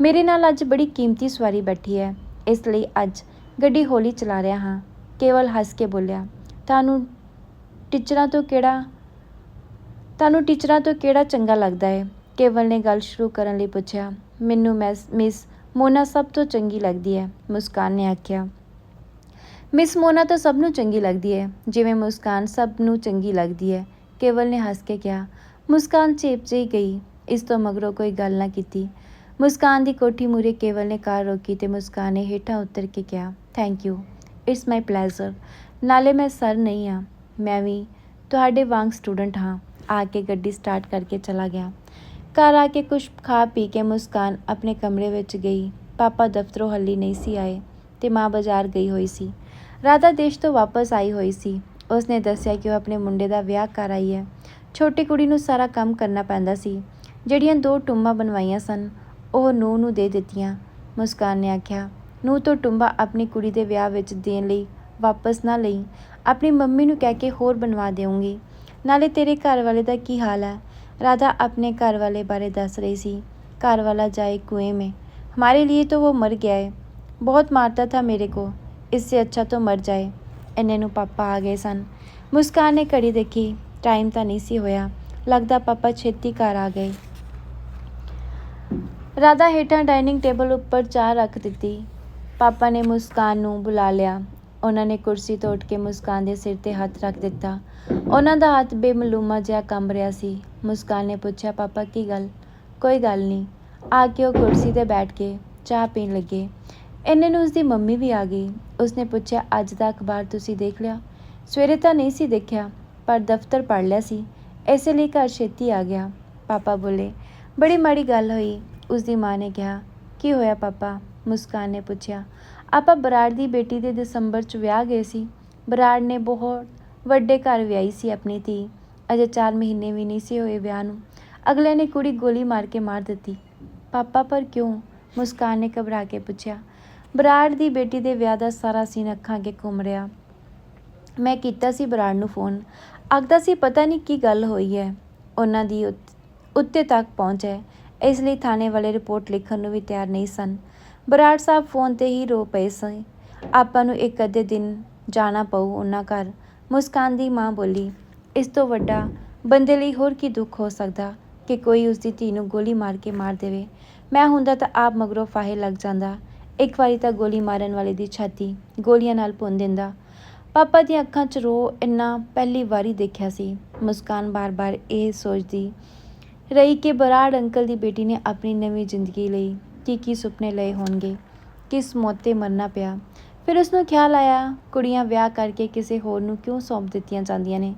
ਮੇਰੇ ਨਾਲ ਅੱਜ ਬੜੀ ਕੀਮਤੀ ਸਵਾਰੀ ਬੈਠੀ ਹੈ। ਇਸ ਲਈ ਅੱਜ ਗੱਡੀ ਹੌਲੀ ਚਲਾ ਰਿਹਾ ਹਾਂ। ਕੇਵਲ ਹੱਸ ਕੇ ਬੋਲਿਆ, ਤੁਹਾਨੂੰ ਟੀਚਰਾਂ ਤੋਂ ਕਿਹੜਾ, ਤੁਹਾਨੂੰ ਟੀਚਰਾਂ ਤੋਂ ਕਿਹੜਾ ਚੰਗਾ ਲੱਗਦਾ ਹੈ? ਕੇਵਲ ਨੇ ਗੱਲ ਸ਼ੁਰੂ ਕਰਨ ਲਈ ਪੁੱਛਿਆ, ਮੈਨੂੰ ਮੈਸ ਮਿਸ ਮੋਨਾ ਸਭ ਤੋਂ ਚੰਗੀ ਲੱਗਦੀ ਹੈ। ਮੁਸਕਾਨ ਨੇ ਆਖਿਆ, ਮਿਸ ਮੋਨਾ ਤਾਂ ਸਭ ਨੂੰ ਚੰਗੀ ਲੱਗਦੀ ਹੈ, ਜਿਵੇਂ ਮੁਸਕਾਨ ਸਭ ਨੂੰ ਚੰਗੀ ਲੱਗਦੀ ਹੈ। ਕੇਵਲ ਨੇ ਹੱਸ ਕੇ ਕਿਹਾ, ਮੁਸਕਾਨ ਚੇਪ ਜਿਹੀ ਗਈ, ਇਸ ਤੋਂ ਮਗਰੋਂ ਕੋਈ ਗੱਲ ਨਾ ਕੀਤੀ। ਮੁਸਕਾਨ ਦੀ ਕੋਠੀ ਮੂਰੇ ਕੇਵਲ ਨੇ ਕਾਰ ਰੋਕੀ ਤੇ ਮੁਸਕਾਨ ਨੇ ਹੇਠਾਂ ਉਤਰ ਕੇ ਕਿਹਾ thank you it's my pleasure ਨਾਲੇ ਮੈਂ ਸਰ ਨਹੀਂ ਆ ਮੈਂ ਵੀ ਤੁਹਾਡੇ ਵਾਂਗ ਸਟੂਡੈਂਟ ਹਾਂ। ਆ ਕੇ ਗੱਡੀ ਸਟਾਰਟ ਕਰਕੇ ਚਲਾ ਗਿਆ। ਘਰ ਆ ਕੇ ਕੁਝ ਖਾ ਪੀ ਕੇ ਮੁਸਕਾਨ ਆਪਣੇ ਕਮਰੇ ਵਿੱਚ ਗਈ। ਪਾਪਾ ਦਫ਼ਤਰੋਂ ਹੱਲੀ ਨਹੀਂ ਸੀ ਆਏ ਤੇ ਮਾਂ ਬਾਜ਼ਾਰ ਗਈ ਹੋਈ ਸੀ। ਰਾਧਾ ਦੇਸ਼ ਤੋਂ ਵਾਪਸ ਆਈ ਹੋਈ ਸੀ। ਉਸਨੇ ਦੱਸਿਆ ਕਿ ਉਹ ਆਪਣੇ ਮੁੰਡੇ ਦਾ ਵਿਆਹ ਕਰ ਆਈ ਹੈ। ਛੋਟੀ ਕੁੜੀ ਨੂੰ ਸਾਰਾ ਕੰਮ ਕਰਨਾ ਪੈਂਦਾ ਸੀ। ਜਿਹੜੀਆਂ ਦੋ ਟੁੰਬਾਂ ਬਣਵਾਈਆਂ ਸਨ ਉਹ ਨੂੰਹ ਨੂੰ ਦੇ ਦਿੱਤੀਆਂ ਮੁਸਕਾਨ ਨੇ ਆਖਿਆ ਨੂੰਹ ਤੋਂ ਟੁੰਬਾ ਆਪਣੀ ਕੁੜੀ ਦੇ ਵਿਆਹ ਵਿੱਚ ਦੇਣ ਲਈ ਵਾਪਸ ਨਾ ਲਈ ਆਪਣੀ ਮੰਮੀ ਨੂੰ ਕਹਿ ਕੇ ਹੋਰ ਬਣਵਾ ਦੇਵਾਂਗੀ ਨਾਲੇ ਤੇਰੇ ਘਰ ਵਾਲੇ ਦਾ ਕੀ ਹਾਲ ਹੈ राधा अपने घर वाले बारे दस रही सी घर वाला जाए कुएं में हमारे लिए तो वो मर गया है बहुत मारता था मेरे को इससे अच्छा तो मर जाए ਇੰਨੇ ਨੂੰ ਪਾਪਾ ਆ ਗਏ ਸਨ ਮੁਸਕਾਨ ਨੇ ਘੜੀ ਦੇਖੀ ਟਾਈਮ ਤਾਂ ਨਹੀਂ ਸੀ ਹੋਇਆ ਲੱਗਦਾ ਪਾਪਾ ਛੇਤੀ ਘਰ ਆ ਗਏ ਰਾਧਾ ਹੇਠਾਂ ਡਾਈਨਿੰਗ ਟੇਬਲ ਉੱਪਰ ਚਾਹ ਰੱਖ ਦਿੱਤੀ। ਪਾਪਾ ਨੇ ਮੁਸਕਾਨ ਨੂੰ ਬੁਲਾ ਲਿਆ। ਉਹਨਾਂ ਨੇ ਕੁਰਸੀ ਤੋਂ ਉੱਠ ਕੇ ਮੁਸਕਾਨ ਦੇ ਸਿਰ ਤੇ ਹੱਥ ਰੱਖ ਦਿੱਤਾ। ਉਹਨਾਂ ਦਾ ਹੱਥ ਬੇਮਲੂਮਾ ਜਿਹਾ ਕੰਬ ਰਿਹਾ ਸੀ। ਮੁਸਕਾਨ ਨੇ ਪੁੱਛਿਆ, ਪਾਪਾ, ਕੀ ਗੱਲ? ਕੋਈ ਗੱਲ ਨਹੀਂ। ਆ ਕੇ ਉਹ ਕੁਰਸੀ ਤੇ ਬੈਠ ਕੇ ਚਾਹ ਪੀਣ ਲੱਗੇ। ਇੰਨੇ ਨੂੰ ਉਸਦੀ ਮੰਮੀ ਵੀ ਆ ਗਈ। ਉਸਨੇ ਪੁੱਛਿਆ, ਅੱਜ ਦਾ ਅਖਬਾਰ ਤੁਸੀਂ ਦੇਖ ਲਿਆ? ਸਵੇਰੇ ਤਾਂ ਨਹੀਂ ਸੀ ਦੇਖਿਆ, ਪਰ ਦਫ਼ਤਰ ਪੜ੍ਹ ਲਿਆ ਸੀ। ਇਸੇ ਲਈ ਘਰ ਛੇਤੀ ਆ ਗਿਆ। ਪਾਪਾ ਬੋਲੇ। ਬੜੀ ਮਾੜੀ ਗੱਲ ਹੋਈ। ਉਸਦੀ ਮਾਂ ਨੇ ਕਿਹਾ, ਕੀ ਹੋਇਆ ਪਾਪਾ? ਮੁਸਕਾਨ ਨੇ ਪੁੱਛਿਆ, ਆਪਾਂ ਬਰਾੜ ਦੀ ਬੇਟੀ ਦੇ ਦਸੰਬਰ 'ਚ ਵਿਆਹ ਗਏ ਸੀ। ਬਰਾੜ ਨੇ ਬਹੁਤ ਵੱਡੇ ਘਰ ਵਿਆਹੀ ਸੀ ਆਪਣੀ ਧੀ। ਅਜੇ 4 ਮਹੀਨੇ ਵੀ ਨਹੀਂ ਸੀ ਹੋਏ ਵਿਆਹ ਨੂੰ। ਅਗਲੇ ਨੇ ਕੁੜੀ ਗੋਲੀ ਮਾਰ ਕੇ ਮਾਰ ਦਿੱਤੀ। ਪਾਪਾ, ਪਰ ਕਿਉਂ? ਮੁਸਕਾਨ ਨੇ ਘਬਰਾ ਕੇ ਪੁੱਛਿਆ। ਬਰਾੜ ਦੀ ਬੇਟੀ ਦੇ ਵਿਆਹ ਦਾ ਸਾਰਾ ਸੀਨ ਅੱਖਾਂ ਅੱਗੇ ਘੁੰਮ ਰਿਹਾ। ਮੈਂ ਕੀਤਾ ਸੀ ਬਰਾੜ ਨੂੰ ਫੋਨ। ਆਖਦਾ ਸੀ, ਪਤਾ ਨਹੀਂ ਕੀ ਗੱਲ ਹੋਈ ਹੈ। ਉਹਨਾਂ ਦੀ ਉੱਤੇ ਤੱਕ ਪਹੁੰਚ ਹੈ। ਇਸ ਲਈ ਥਾਣੇ ਵਾਲੇ ਰਿਪੋਰਟ ਲਿਖਣ ਨੂੰ ਵੀ ਤਿਆਰ ਨਹੀਂ ਸਨ। ਬਰਾੜ ਸਾਹਿਬ ਫੋਨ ਤੇ ਹੀ ਰੋ ਪਏ ਸਨ। ਆਪਾਂ ਨੂੰ ਇੱਕ ਅੱਧੇ ਦਿਨ ਜਾਣਾ ਪਊ ਉਹਨਾਂ ਘਰ। ਮੁਸਕਾਨ ਦੀ ਮਾਂ ਬੋਲੀ, ਇਸ ਤੋਂ ਵੱਡਾ ਬੰਦੇ ਲਈ ਹੋਰ ਕੀ ਦੁੱਖ ਹੋ ਸਕਦਾ ਕਿ ਕੋਈ ਉਸ ਦੀ ਧੀ ਨੂੰ ਗੋਲੀ ਮਾਰ ਕੇ ਮਾਰ ਦੇਵੇ? ਮੈਂ ਹੁੰਦਾ ਤਾਂ ਆਪ ਮਗਰੋਂ ਫਾਹੇ ਲੱਗ ਜਾਂਦਾ। ਇੱਕ ਵਾਰੀ ਤਾਂ ਗੋਲੀ ਮਾਰਨ ਵਾਲੇ ਦੀ ਛਾਤੀ ਗੋਲੀਆਂ ਨਾਲ ਭੁੰਨ ਦਿੰਦਾ। ਪਾਪਾ ਦੀਆਂ ਅੱਖਾਂ 'ਚ ਰੋ ਇੰਨਾ ਪਹਿਲੀ ਵਾਰੀ ਦੇਖਿਆ ਸੀ। ਮੁਸਕਾਨ ਬਾਰ-ਬਾਰ ਇਹ ਸੋਚਦੀ ਰਹੀ ਕਿ ਬਰਾੜ ਅੰਕਲ ਦੀ ਬੇਟੀ ਨੇ ਆਪਣੀ ਨਵੀਂ ਜ਼ਿੰਦਗੀ ਲਈ ਕੀ ਕੀ ਸੁਪਨੇ ਲਏ ਹੋਣਗੇ, ਕਿਸ ਮੌਤ ਤੇ ਮਰਨਾ ਪਿਆ। ਫਿਰ ਉਸ ਨੂੰ ਖਿਆਲ ਆਇਆ, ਕੁੜੀਆਂ ਵਿਆਹ ਕਰਕੇ ਕਿਸੇ ਹੋਰ ਨੂੰ ਕਿਉਂ ਸੌਂਪ ਦਿੱਤੀਆਂ ਜਾਂਦੀਆਂ ਨੇ?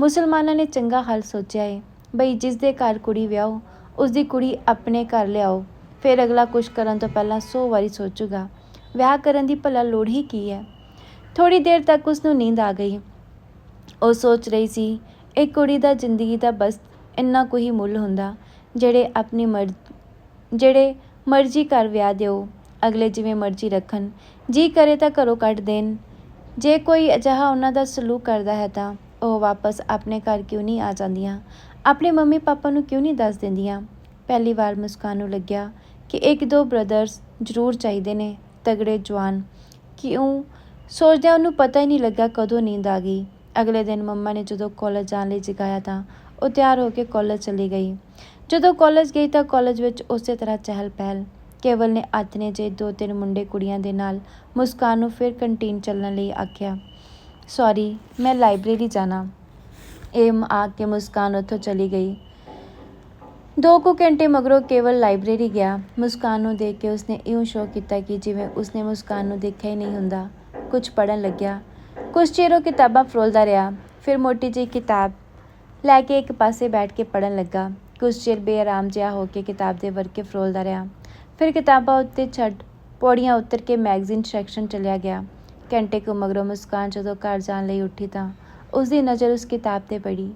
ਮੁਸਲਮਾਨਾਂ ਨੇ ਚੰਗਾ ਹੱਲ ਸੋਚਿਆ ਏ, ਬਈ ਜਿਸ ਦੇ ਘਰ ਕੁੜੀ ਵਿਆਹੋ ਉਸ ਦੀ ਕੁੜੀ ਆਪਣੇ ਘਰ ਲਿਆਓ, ਫਿਰ ਅਗਲਾ ਕੁਝ ਕਰਨ ਤੋਂ ਪਹਿਲਾਂ 100 ਵਾਰੀ ਸੋਚੂਗਾ, ਵਿਆਹ ਕਰਨ ਦੀ ਭਲਾ ਲੋੜ ਹੀ ਕੀ ਹੈ? ਥੋੜੀ ਦੇਰ ਤੱਕ ਉਸ ਨੂੰ ਨੀਂਦ ਆ ਗਈ। ਉਹ ਸੋਚ ਰਹੀ ਸੀ, ਇਹ ਕੁੜੀ ਦਾ ਜ਼ਿੰਦਗੀ ਦਾ ਬਸ ਇੰਨਾ ਕੁ ਹੀ ਮੁੱਲ ਹੁੰਦਾ, ਜਿਹੜੇ ਆਪਣੀ ਮਰ, ਜਿਹੜੇ ਮਰਜ਼ੀ ਕਰ ਵਿਆਹ ਦਿਓ, ਅਗਲੇ ਜਿਵੇਂ ਮਰਜ਼ੀ ਰੱਖਣ, ਜੀ ਕਰੇ ਤਾਂ ਘਰੋਂ ਕੱਢ ਦੇਣ। ਜੇ ਕੋਈ ਅਜਿਹਾ ਉਹਨਾਂ ਦਾ ਸਲੂਕ ਕਰਦਾ ਹੈ ਤਾਂ ਉਹ ਵਾਪਸ ਆਪਣੇ ਘਰ ਕਿਉਂ ਨਹੀਂ ਆ ਜਾਂਦੀਆਂ? ਆਪਣੇ ਮੰਮੀ ਪਾਪਾ ਨੂੰ ਕਿਉਂ ਨਹੀਂ ਦੱਸ ਦਿੰਦੀਆਂ? ਪਹਿਲੀ ਵਾਰ ਮੁਸਕਾਨ ਨੂੰ ਲੱਗਿਆ ਕਿ ਇੱਕ ਦੋ ਬ੍ਰਦਰਸ ਜ਼ਰੂਰ ਚਾਹੀਦੇ ਨੇ ਤਗੜੇ ਜਵਾਨ। ਕਿਉਂ? ਸੋਚਦਿਆਂ ਉਹਨੂੰ ਪਤਾ ਹੀ ਨਹੀਂ ਲੱਗਾ ਕਦੋਂ ਨੀਂਦ ਆ ਗਈ। ਅਗਲੇ ਦਿਨ ਮੰਮਾ ਨੇ ਜਦੋਂ ਕਾਲਜ ਜਾਣ ਲਈ ਜਗਾਇਆ ਤਾਂ ਉਹ ਤਿਆਰ ਹੋ ਕੇ ਕਾਲਜ ਚਲੀ ਗਈ। ਜਦੋਂ ਕਾਲਜ ਗਈ ਤਾਂ ਕਾਲਜ ਵਿੱਚ ਉਸੇ ਤਰ੍ਹਾਂ ਚਹਿਲ ਪਹਿਲ। ਕੇਵਲ ਨੇ ਆਥਨੇ ਜੇ ਦੋ ਤਿੰਨ ਮੁੰਡੇ ਕੁੜੀਆਂ ਦੇ ਨਾਲ ਮੁਸਕਾਨ ਨੂੰ ਫਿਰ ਕੰਟੀਨ ਚੱਲਣ ਲਈ ਆਖਿਆ ਸੌਰੀ ਮੈਂ ਲਾਇਬ੍ਰੇਰੀ ਜਾਣਾ। ਇਹ ਆ ਕੇ ਮੁਸਕਾਨ ਉੱਥੋਂ ਚਲੀ ਗਈ। ਦੋ ਕੁ ਘੰਟੇ ਮਗਰੋਂ ਕੇਵਲ ਲਾਇਬ੍ਰੇਰੀ ਗਿਆ। ਮੁਸਕਾਨ ਨੂੰ ਦੇਖ ਕੇ ਉਸਨੇ ਇਉਂ ਸ਼ੋਅ ਕੀਤਾ ਕਿ ਜਿਵੇਂ ਉਸਨੇ ਮੁਸਕਾਨ ਨੂੰ ਦੇਖਿਆ ਹੀ ਨਹੀਂ ਹੁੰਦਾ। ਕੁਝ ਪੜਨ ਲੱਗਿਆ। ਕੁਝ ਚਿਰ ਉਹ ਕਿਤਾਬਾਂ ਫਰੋਲਦਾ ਰਿਹਾ। ਫਿਰ ਮੋਟੀ ਜਿਹੀ ਕਿਤਾਬ ਲੈ ਕੇ ਇੱਕ ਪਾਸੇ ਬੈਠ ਕੇ ਪੜਨ ਲੱਗਾ। ਕੁਝ ਚਿਰ ਬੇਆਰਾਮ ਜਿਹਾ ਹੋ ਕੇ ਕਿਤਾਬ ਦੇ ਵਰਕੇ ਫਰੋਲਦਾ ਰਿਹਾ। ਫਿਰ ਕਿਤਾਬਾਂ ਉੱਤੇ ਛੱਡ ਪੌੜੀਆਂ ਉਤਰ ਕੇ ਮੈਗਜ਼ੀਨ ਸੈਕਸ਼ਨ ਚਲਿਆ ਗਿਆ। ਘੰਟੇ ਕੁ ਮਗਰੋਂ ਮੁਸਕਾਨ ਜਦੋਂ ਘਰ ਜਾਣ ਲਈ ਉੱਠੀ ਤਾਂ ਉਸ ਦੀ ਨਜ਼ਰ ਉਸ ਕਿਤਾਬ ਤੇ ਪੜੀ,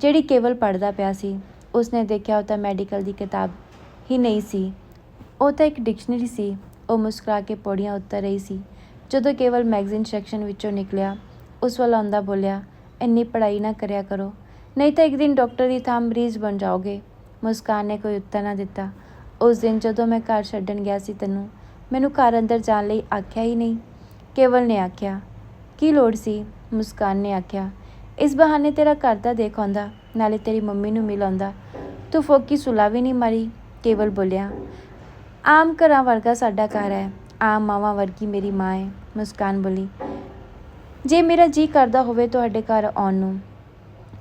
ਜਿਹੜੀ ਕੇਵਲ ਪੜਦਾ ਪਿਆ ਸੀ। ਉਸਨੇ ਦੇਖਿਆ ਉਹ ਤਾਂ ਮੈਡੀਕਲ ਦੀ ਕਿਤਾਬ ਹੀ ਨਹੀਂ ਸੀ। ਉਹ ਤਾਂ ਇੱਕ ਡਿਕਸ਼ਨਰੀ ਸੀ। ਉਹ ਮੁਸਕਰਾ ਕੇ ਪੌੜੀਆਂ ਉਤਰ ਰਹੀ ਸੀ। ਜਦੋਂ ਕੇਵਲ ਮੈਗਜ਼ੀਨ ਸੈਕਸ਼ਨ ਵਿੱਚੋਂ ਨਿਕਲਿਆ, ਉਸ ਵੱਲ ਆਉਂਦਾ ਬੋਲਿਆ, ਇੰਨੀ ਪੜ੍ਹਾਈ ਨਾ ਕਰਿਆ ਕਰੋ। ਨਹੀਂ ਤਾਂ ਇੱਕ ਦਿਨ ਡਾਕਟਰ ਦੀ ਥਾਂ ਮਰੀਜ਼ ਬਣ ਜਾਓਗੇ। ਮੁਸਕਾਨ ਨੇ ਕੋਈ ਉੱਤਰ ਨਾ ਦਿੱਤਾ। ਉਸ ਦਿਨ ਜਦੋਂ ਮੈਂ ਘਰ ਛੱਡਣ ਗਿਆ ਸੀ ਤੈਨੂੰ, ਮੈਨੂੰ ਘਰ ਅੰਦਰ ਜਾਣ ਲਈ ਆਖਿਆ ਹੀ ਨਹੀਂ। ਕੇਵਲ ਨੇ ਆਖਿਆ, ਕੀ ਲੋੜ ਸੀ? ਮੁਸਕਾਨ ਨੇ ਆਖਿਆ, ਇਸ ਬਹਾਨੇ ਤੇਰਾ ਘਰ ਦਾ ਦੇਖ ਆਉਂਦਾ, ਨਾਲੇ ਤੇਰੀ ਮੰਮੀ ਨੂੰ ਮਿਲ ਆਉਂਦਾ। ਤੂੰ ਫੋਕੀ ਸੁਲਾ ਵੀ ਨਹੀਂ ਮਾਰੀ। ਕੇਵਲ ਬੋਲਿਆ, ਆਮ ਘਰਾਂ ਵਰਗਾ ਸਾਡਾ ਘਰ ਹੈ, ਆਮ ਮਾਵਾਂ ਵਰਗੀ ਮੇਰੀ ਮਾਂ ਹੈ। ਮੁਸਕਾਨ ਬੋਲੀ, ਜੇ ਮੇਰਾ ਜੀ ਕਰਦਾ ਹੋਵੇ ਤੁਹਾਡੇ ਘਰ ਆਉਣ ਨੂੰ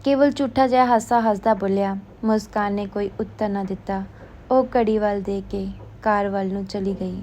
ਕੇਵਲ ਝੂਠਾ ਜਿਹਾ ਹਾਸਾ ਹੱਸਦਾ ਬੋਲਿਆ, ਮੁਸਕਾਨ ਨੇ ਕੋਈ ਉੱਤਰ ਨਾ ਦਿੱਤਾ। ਉਹ ਘੜੀ ਵੱਲ ਦੇਖ ਕੇ ਕਾਰ ਵੱਲ ਨੂੰ ਚਲੀ ਗਈ।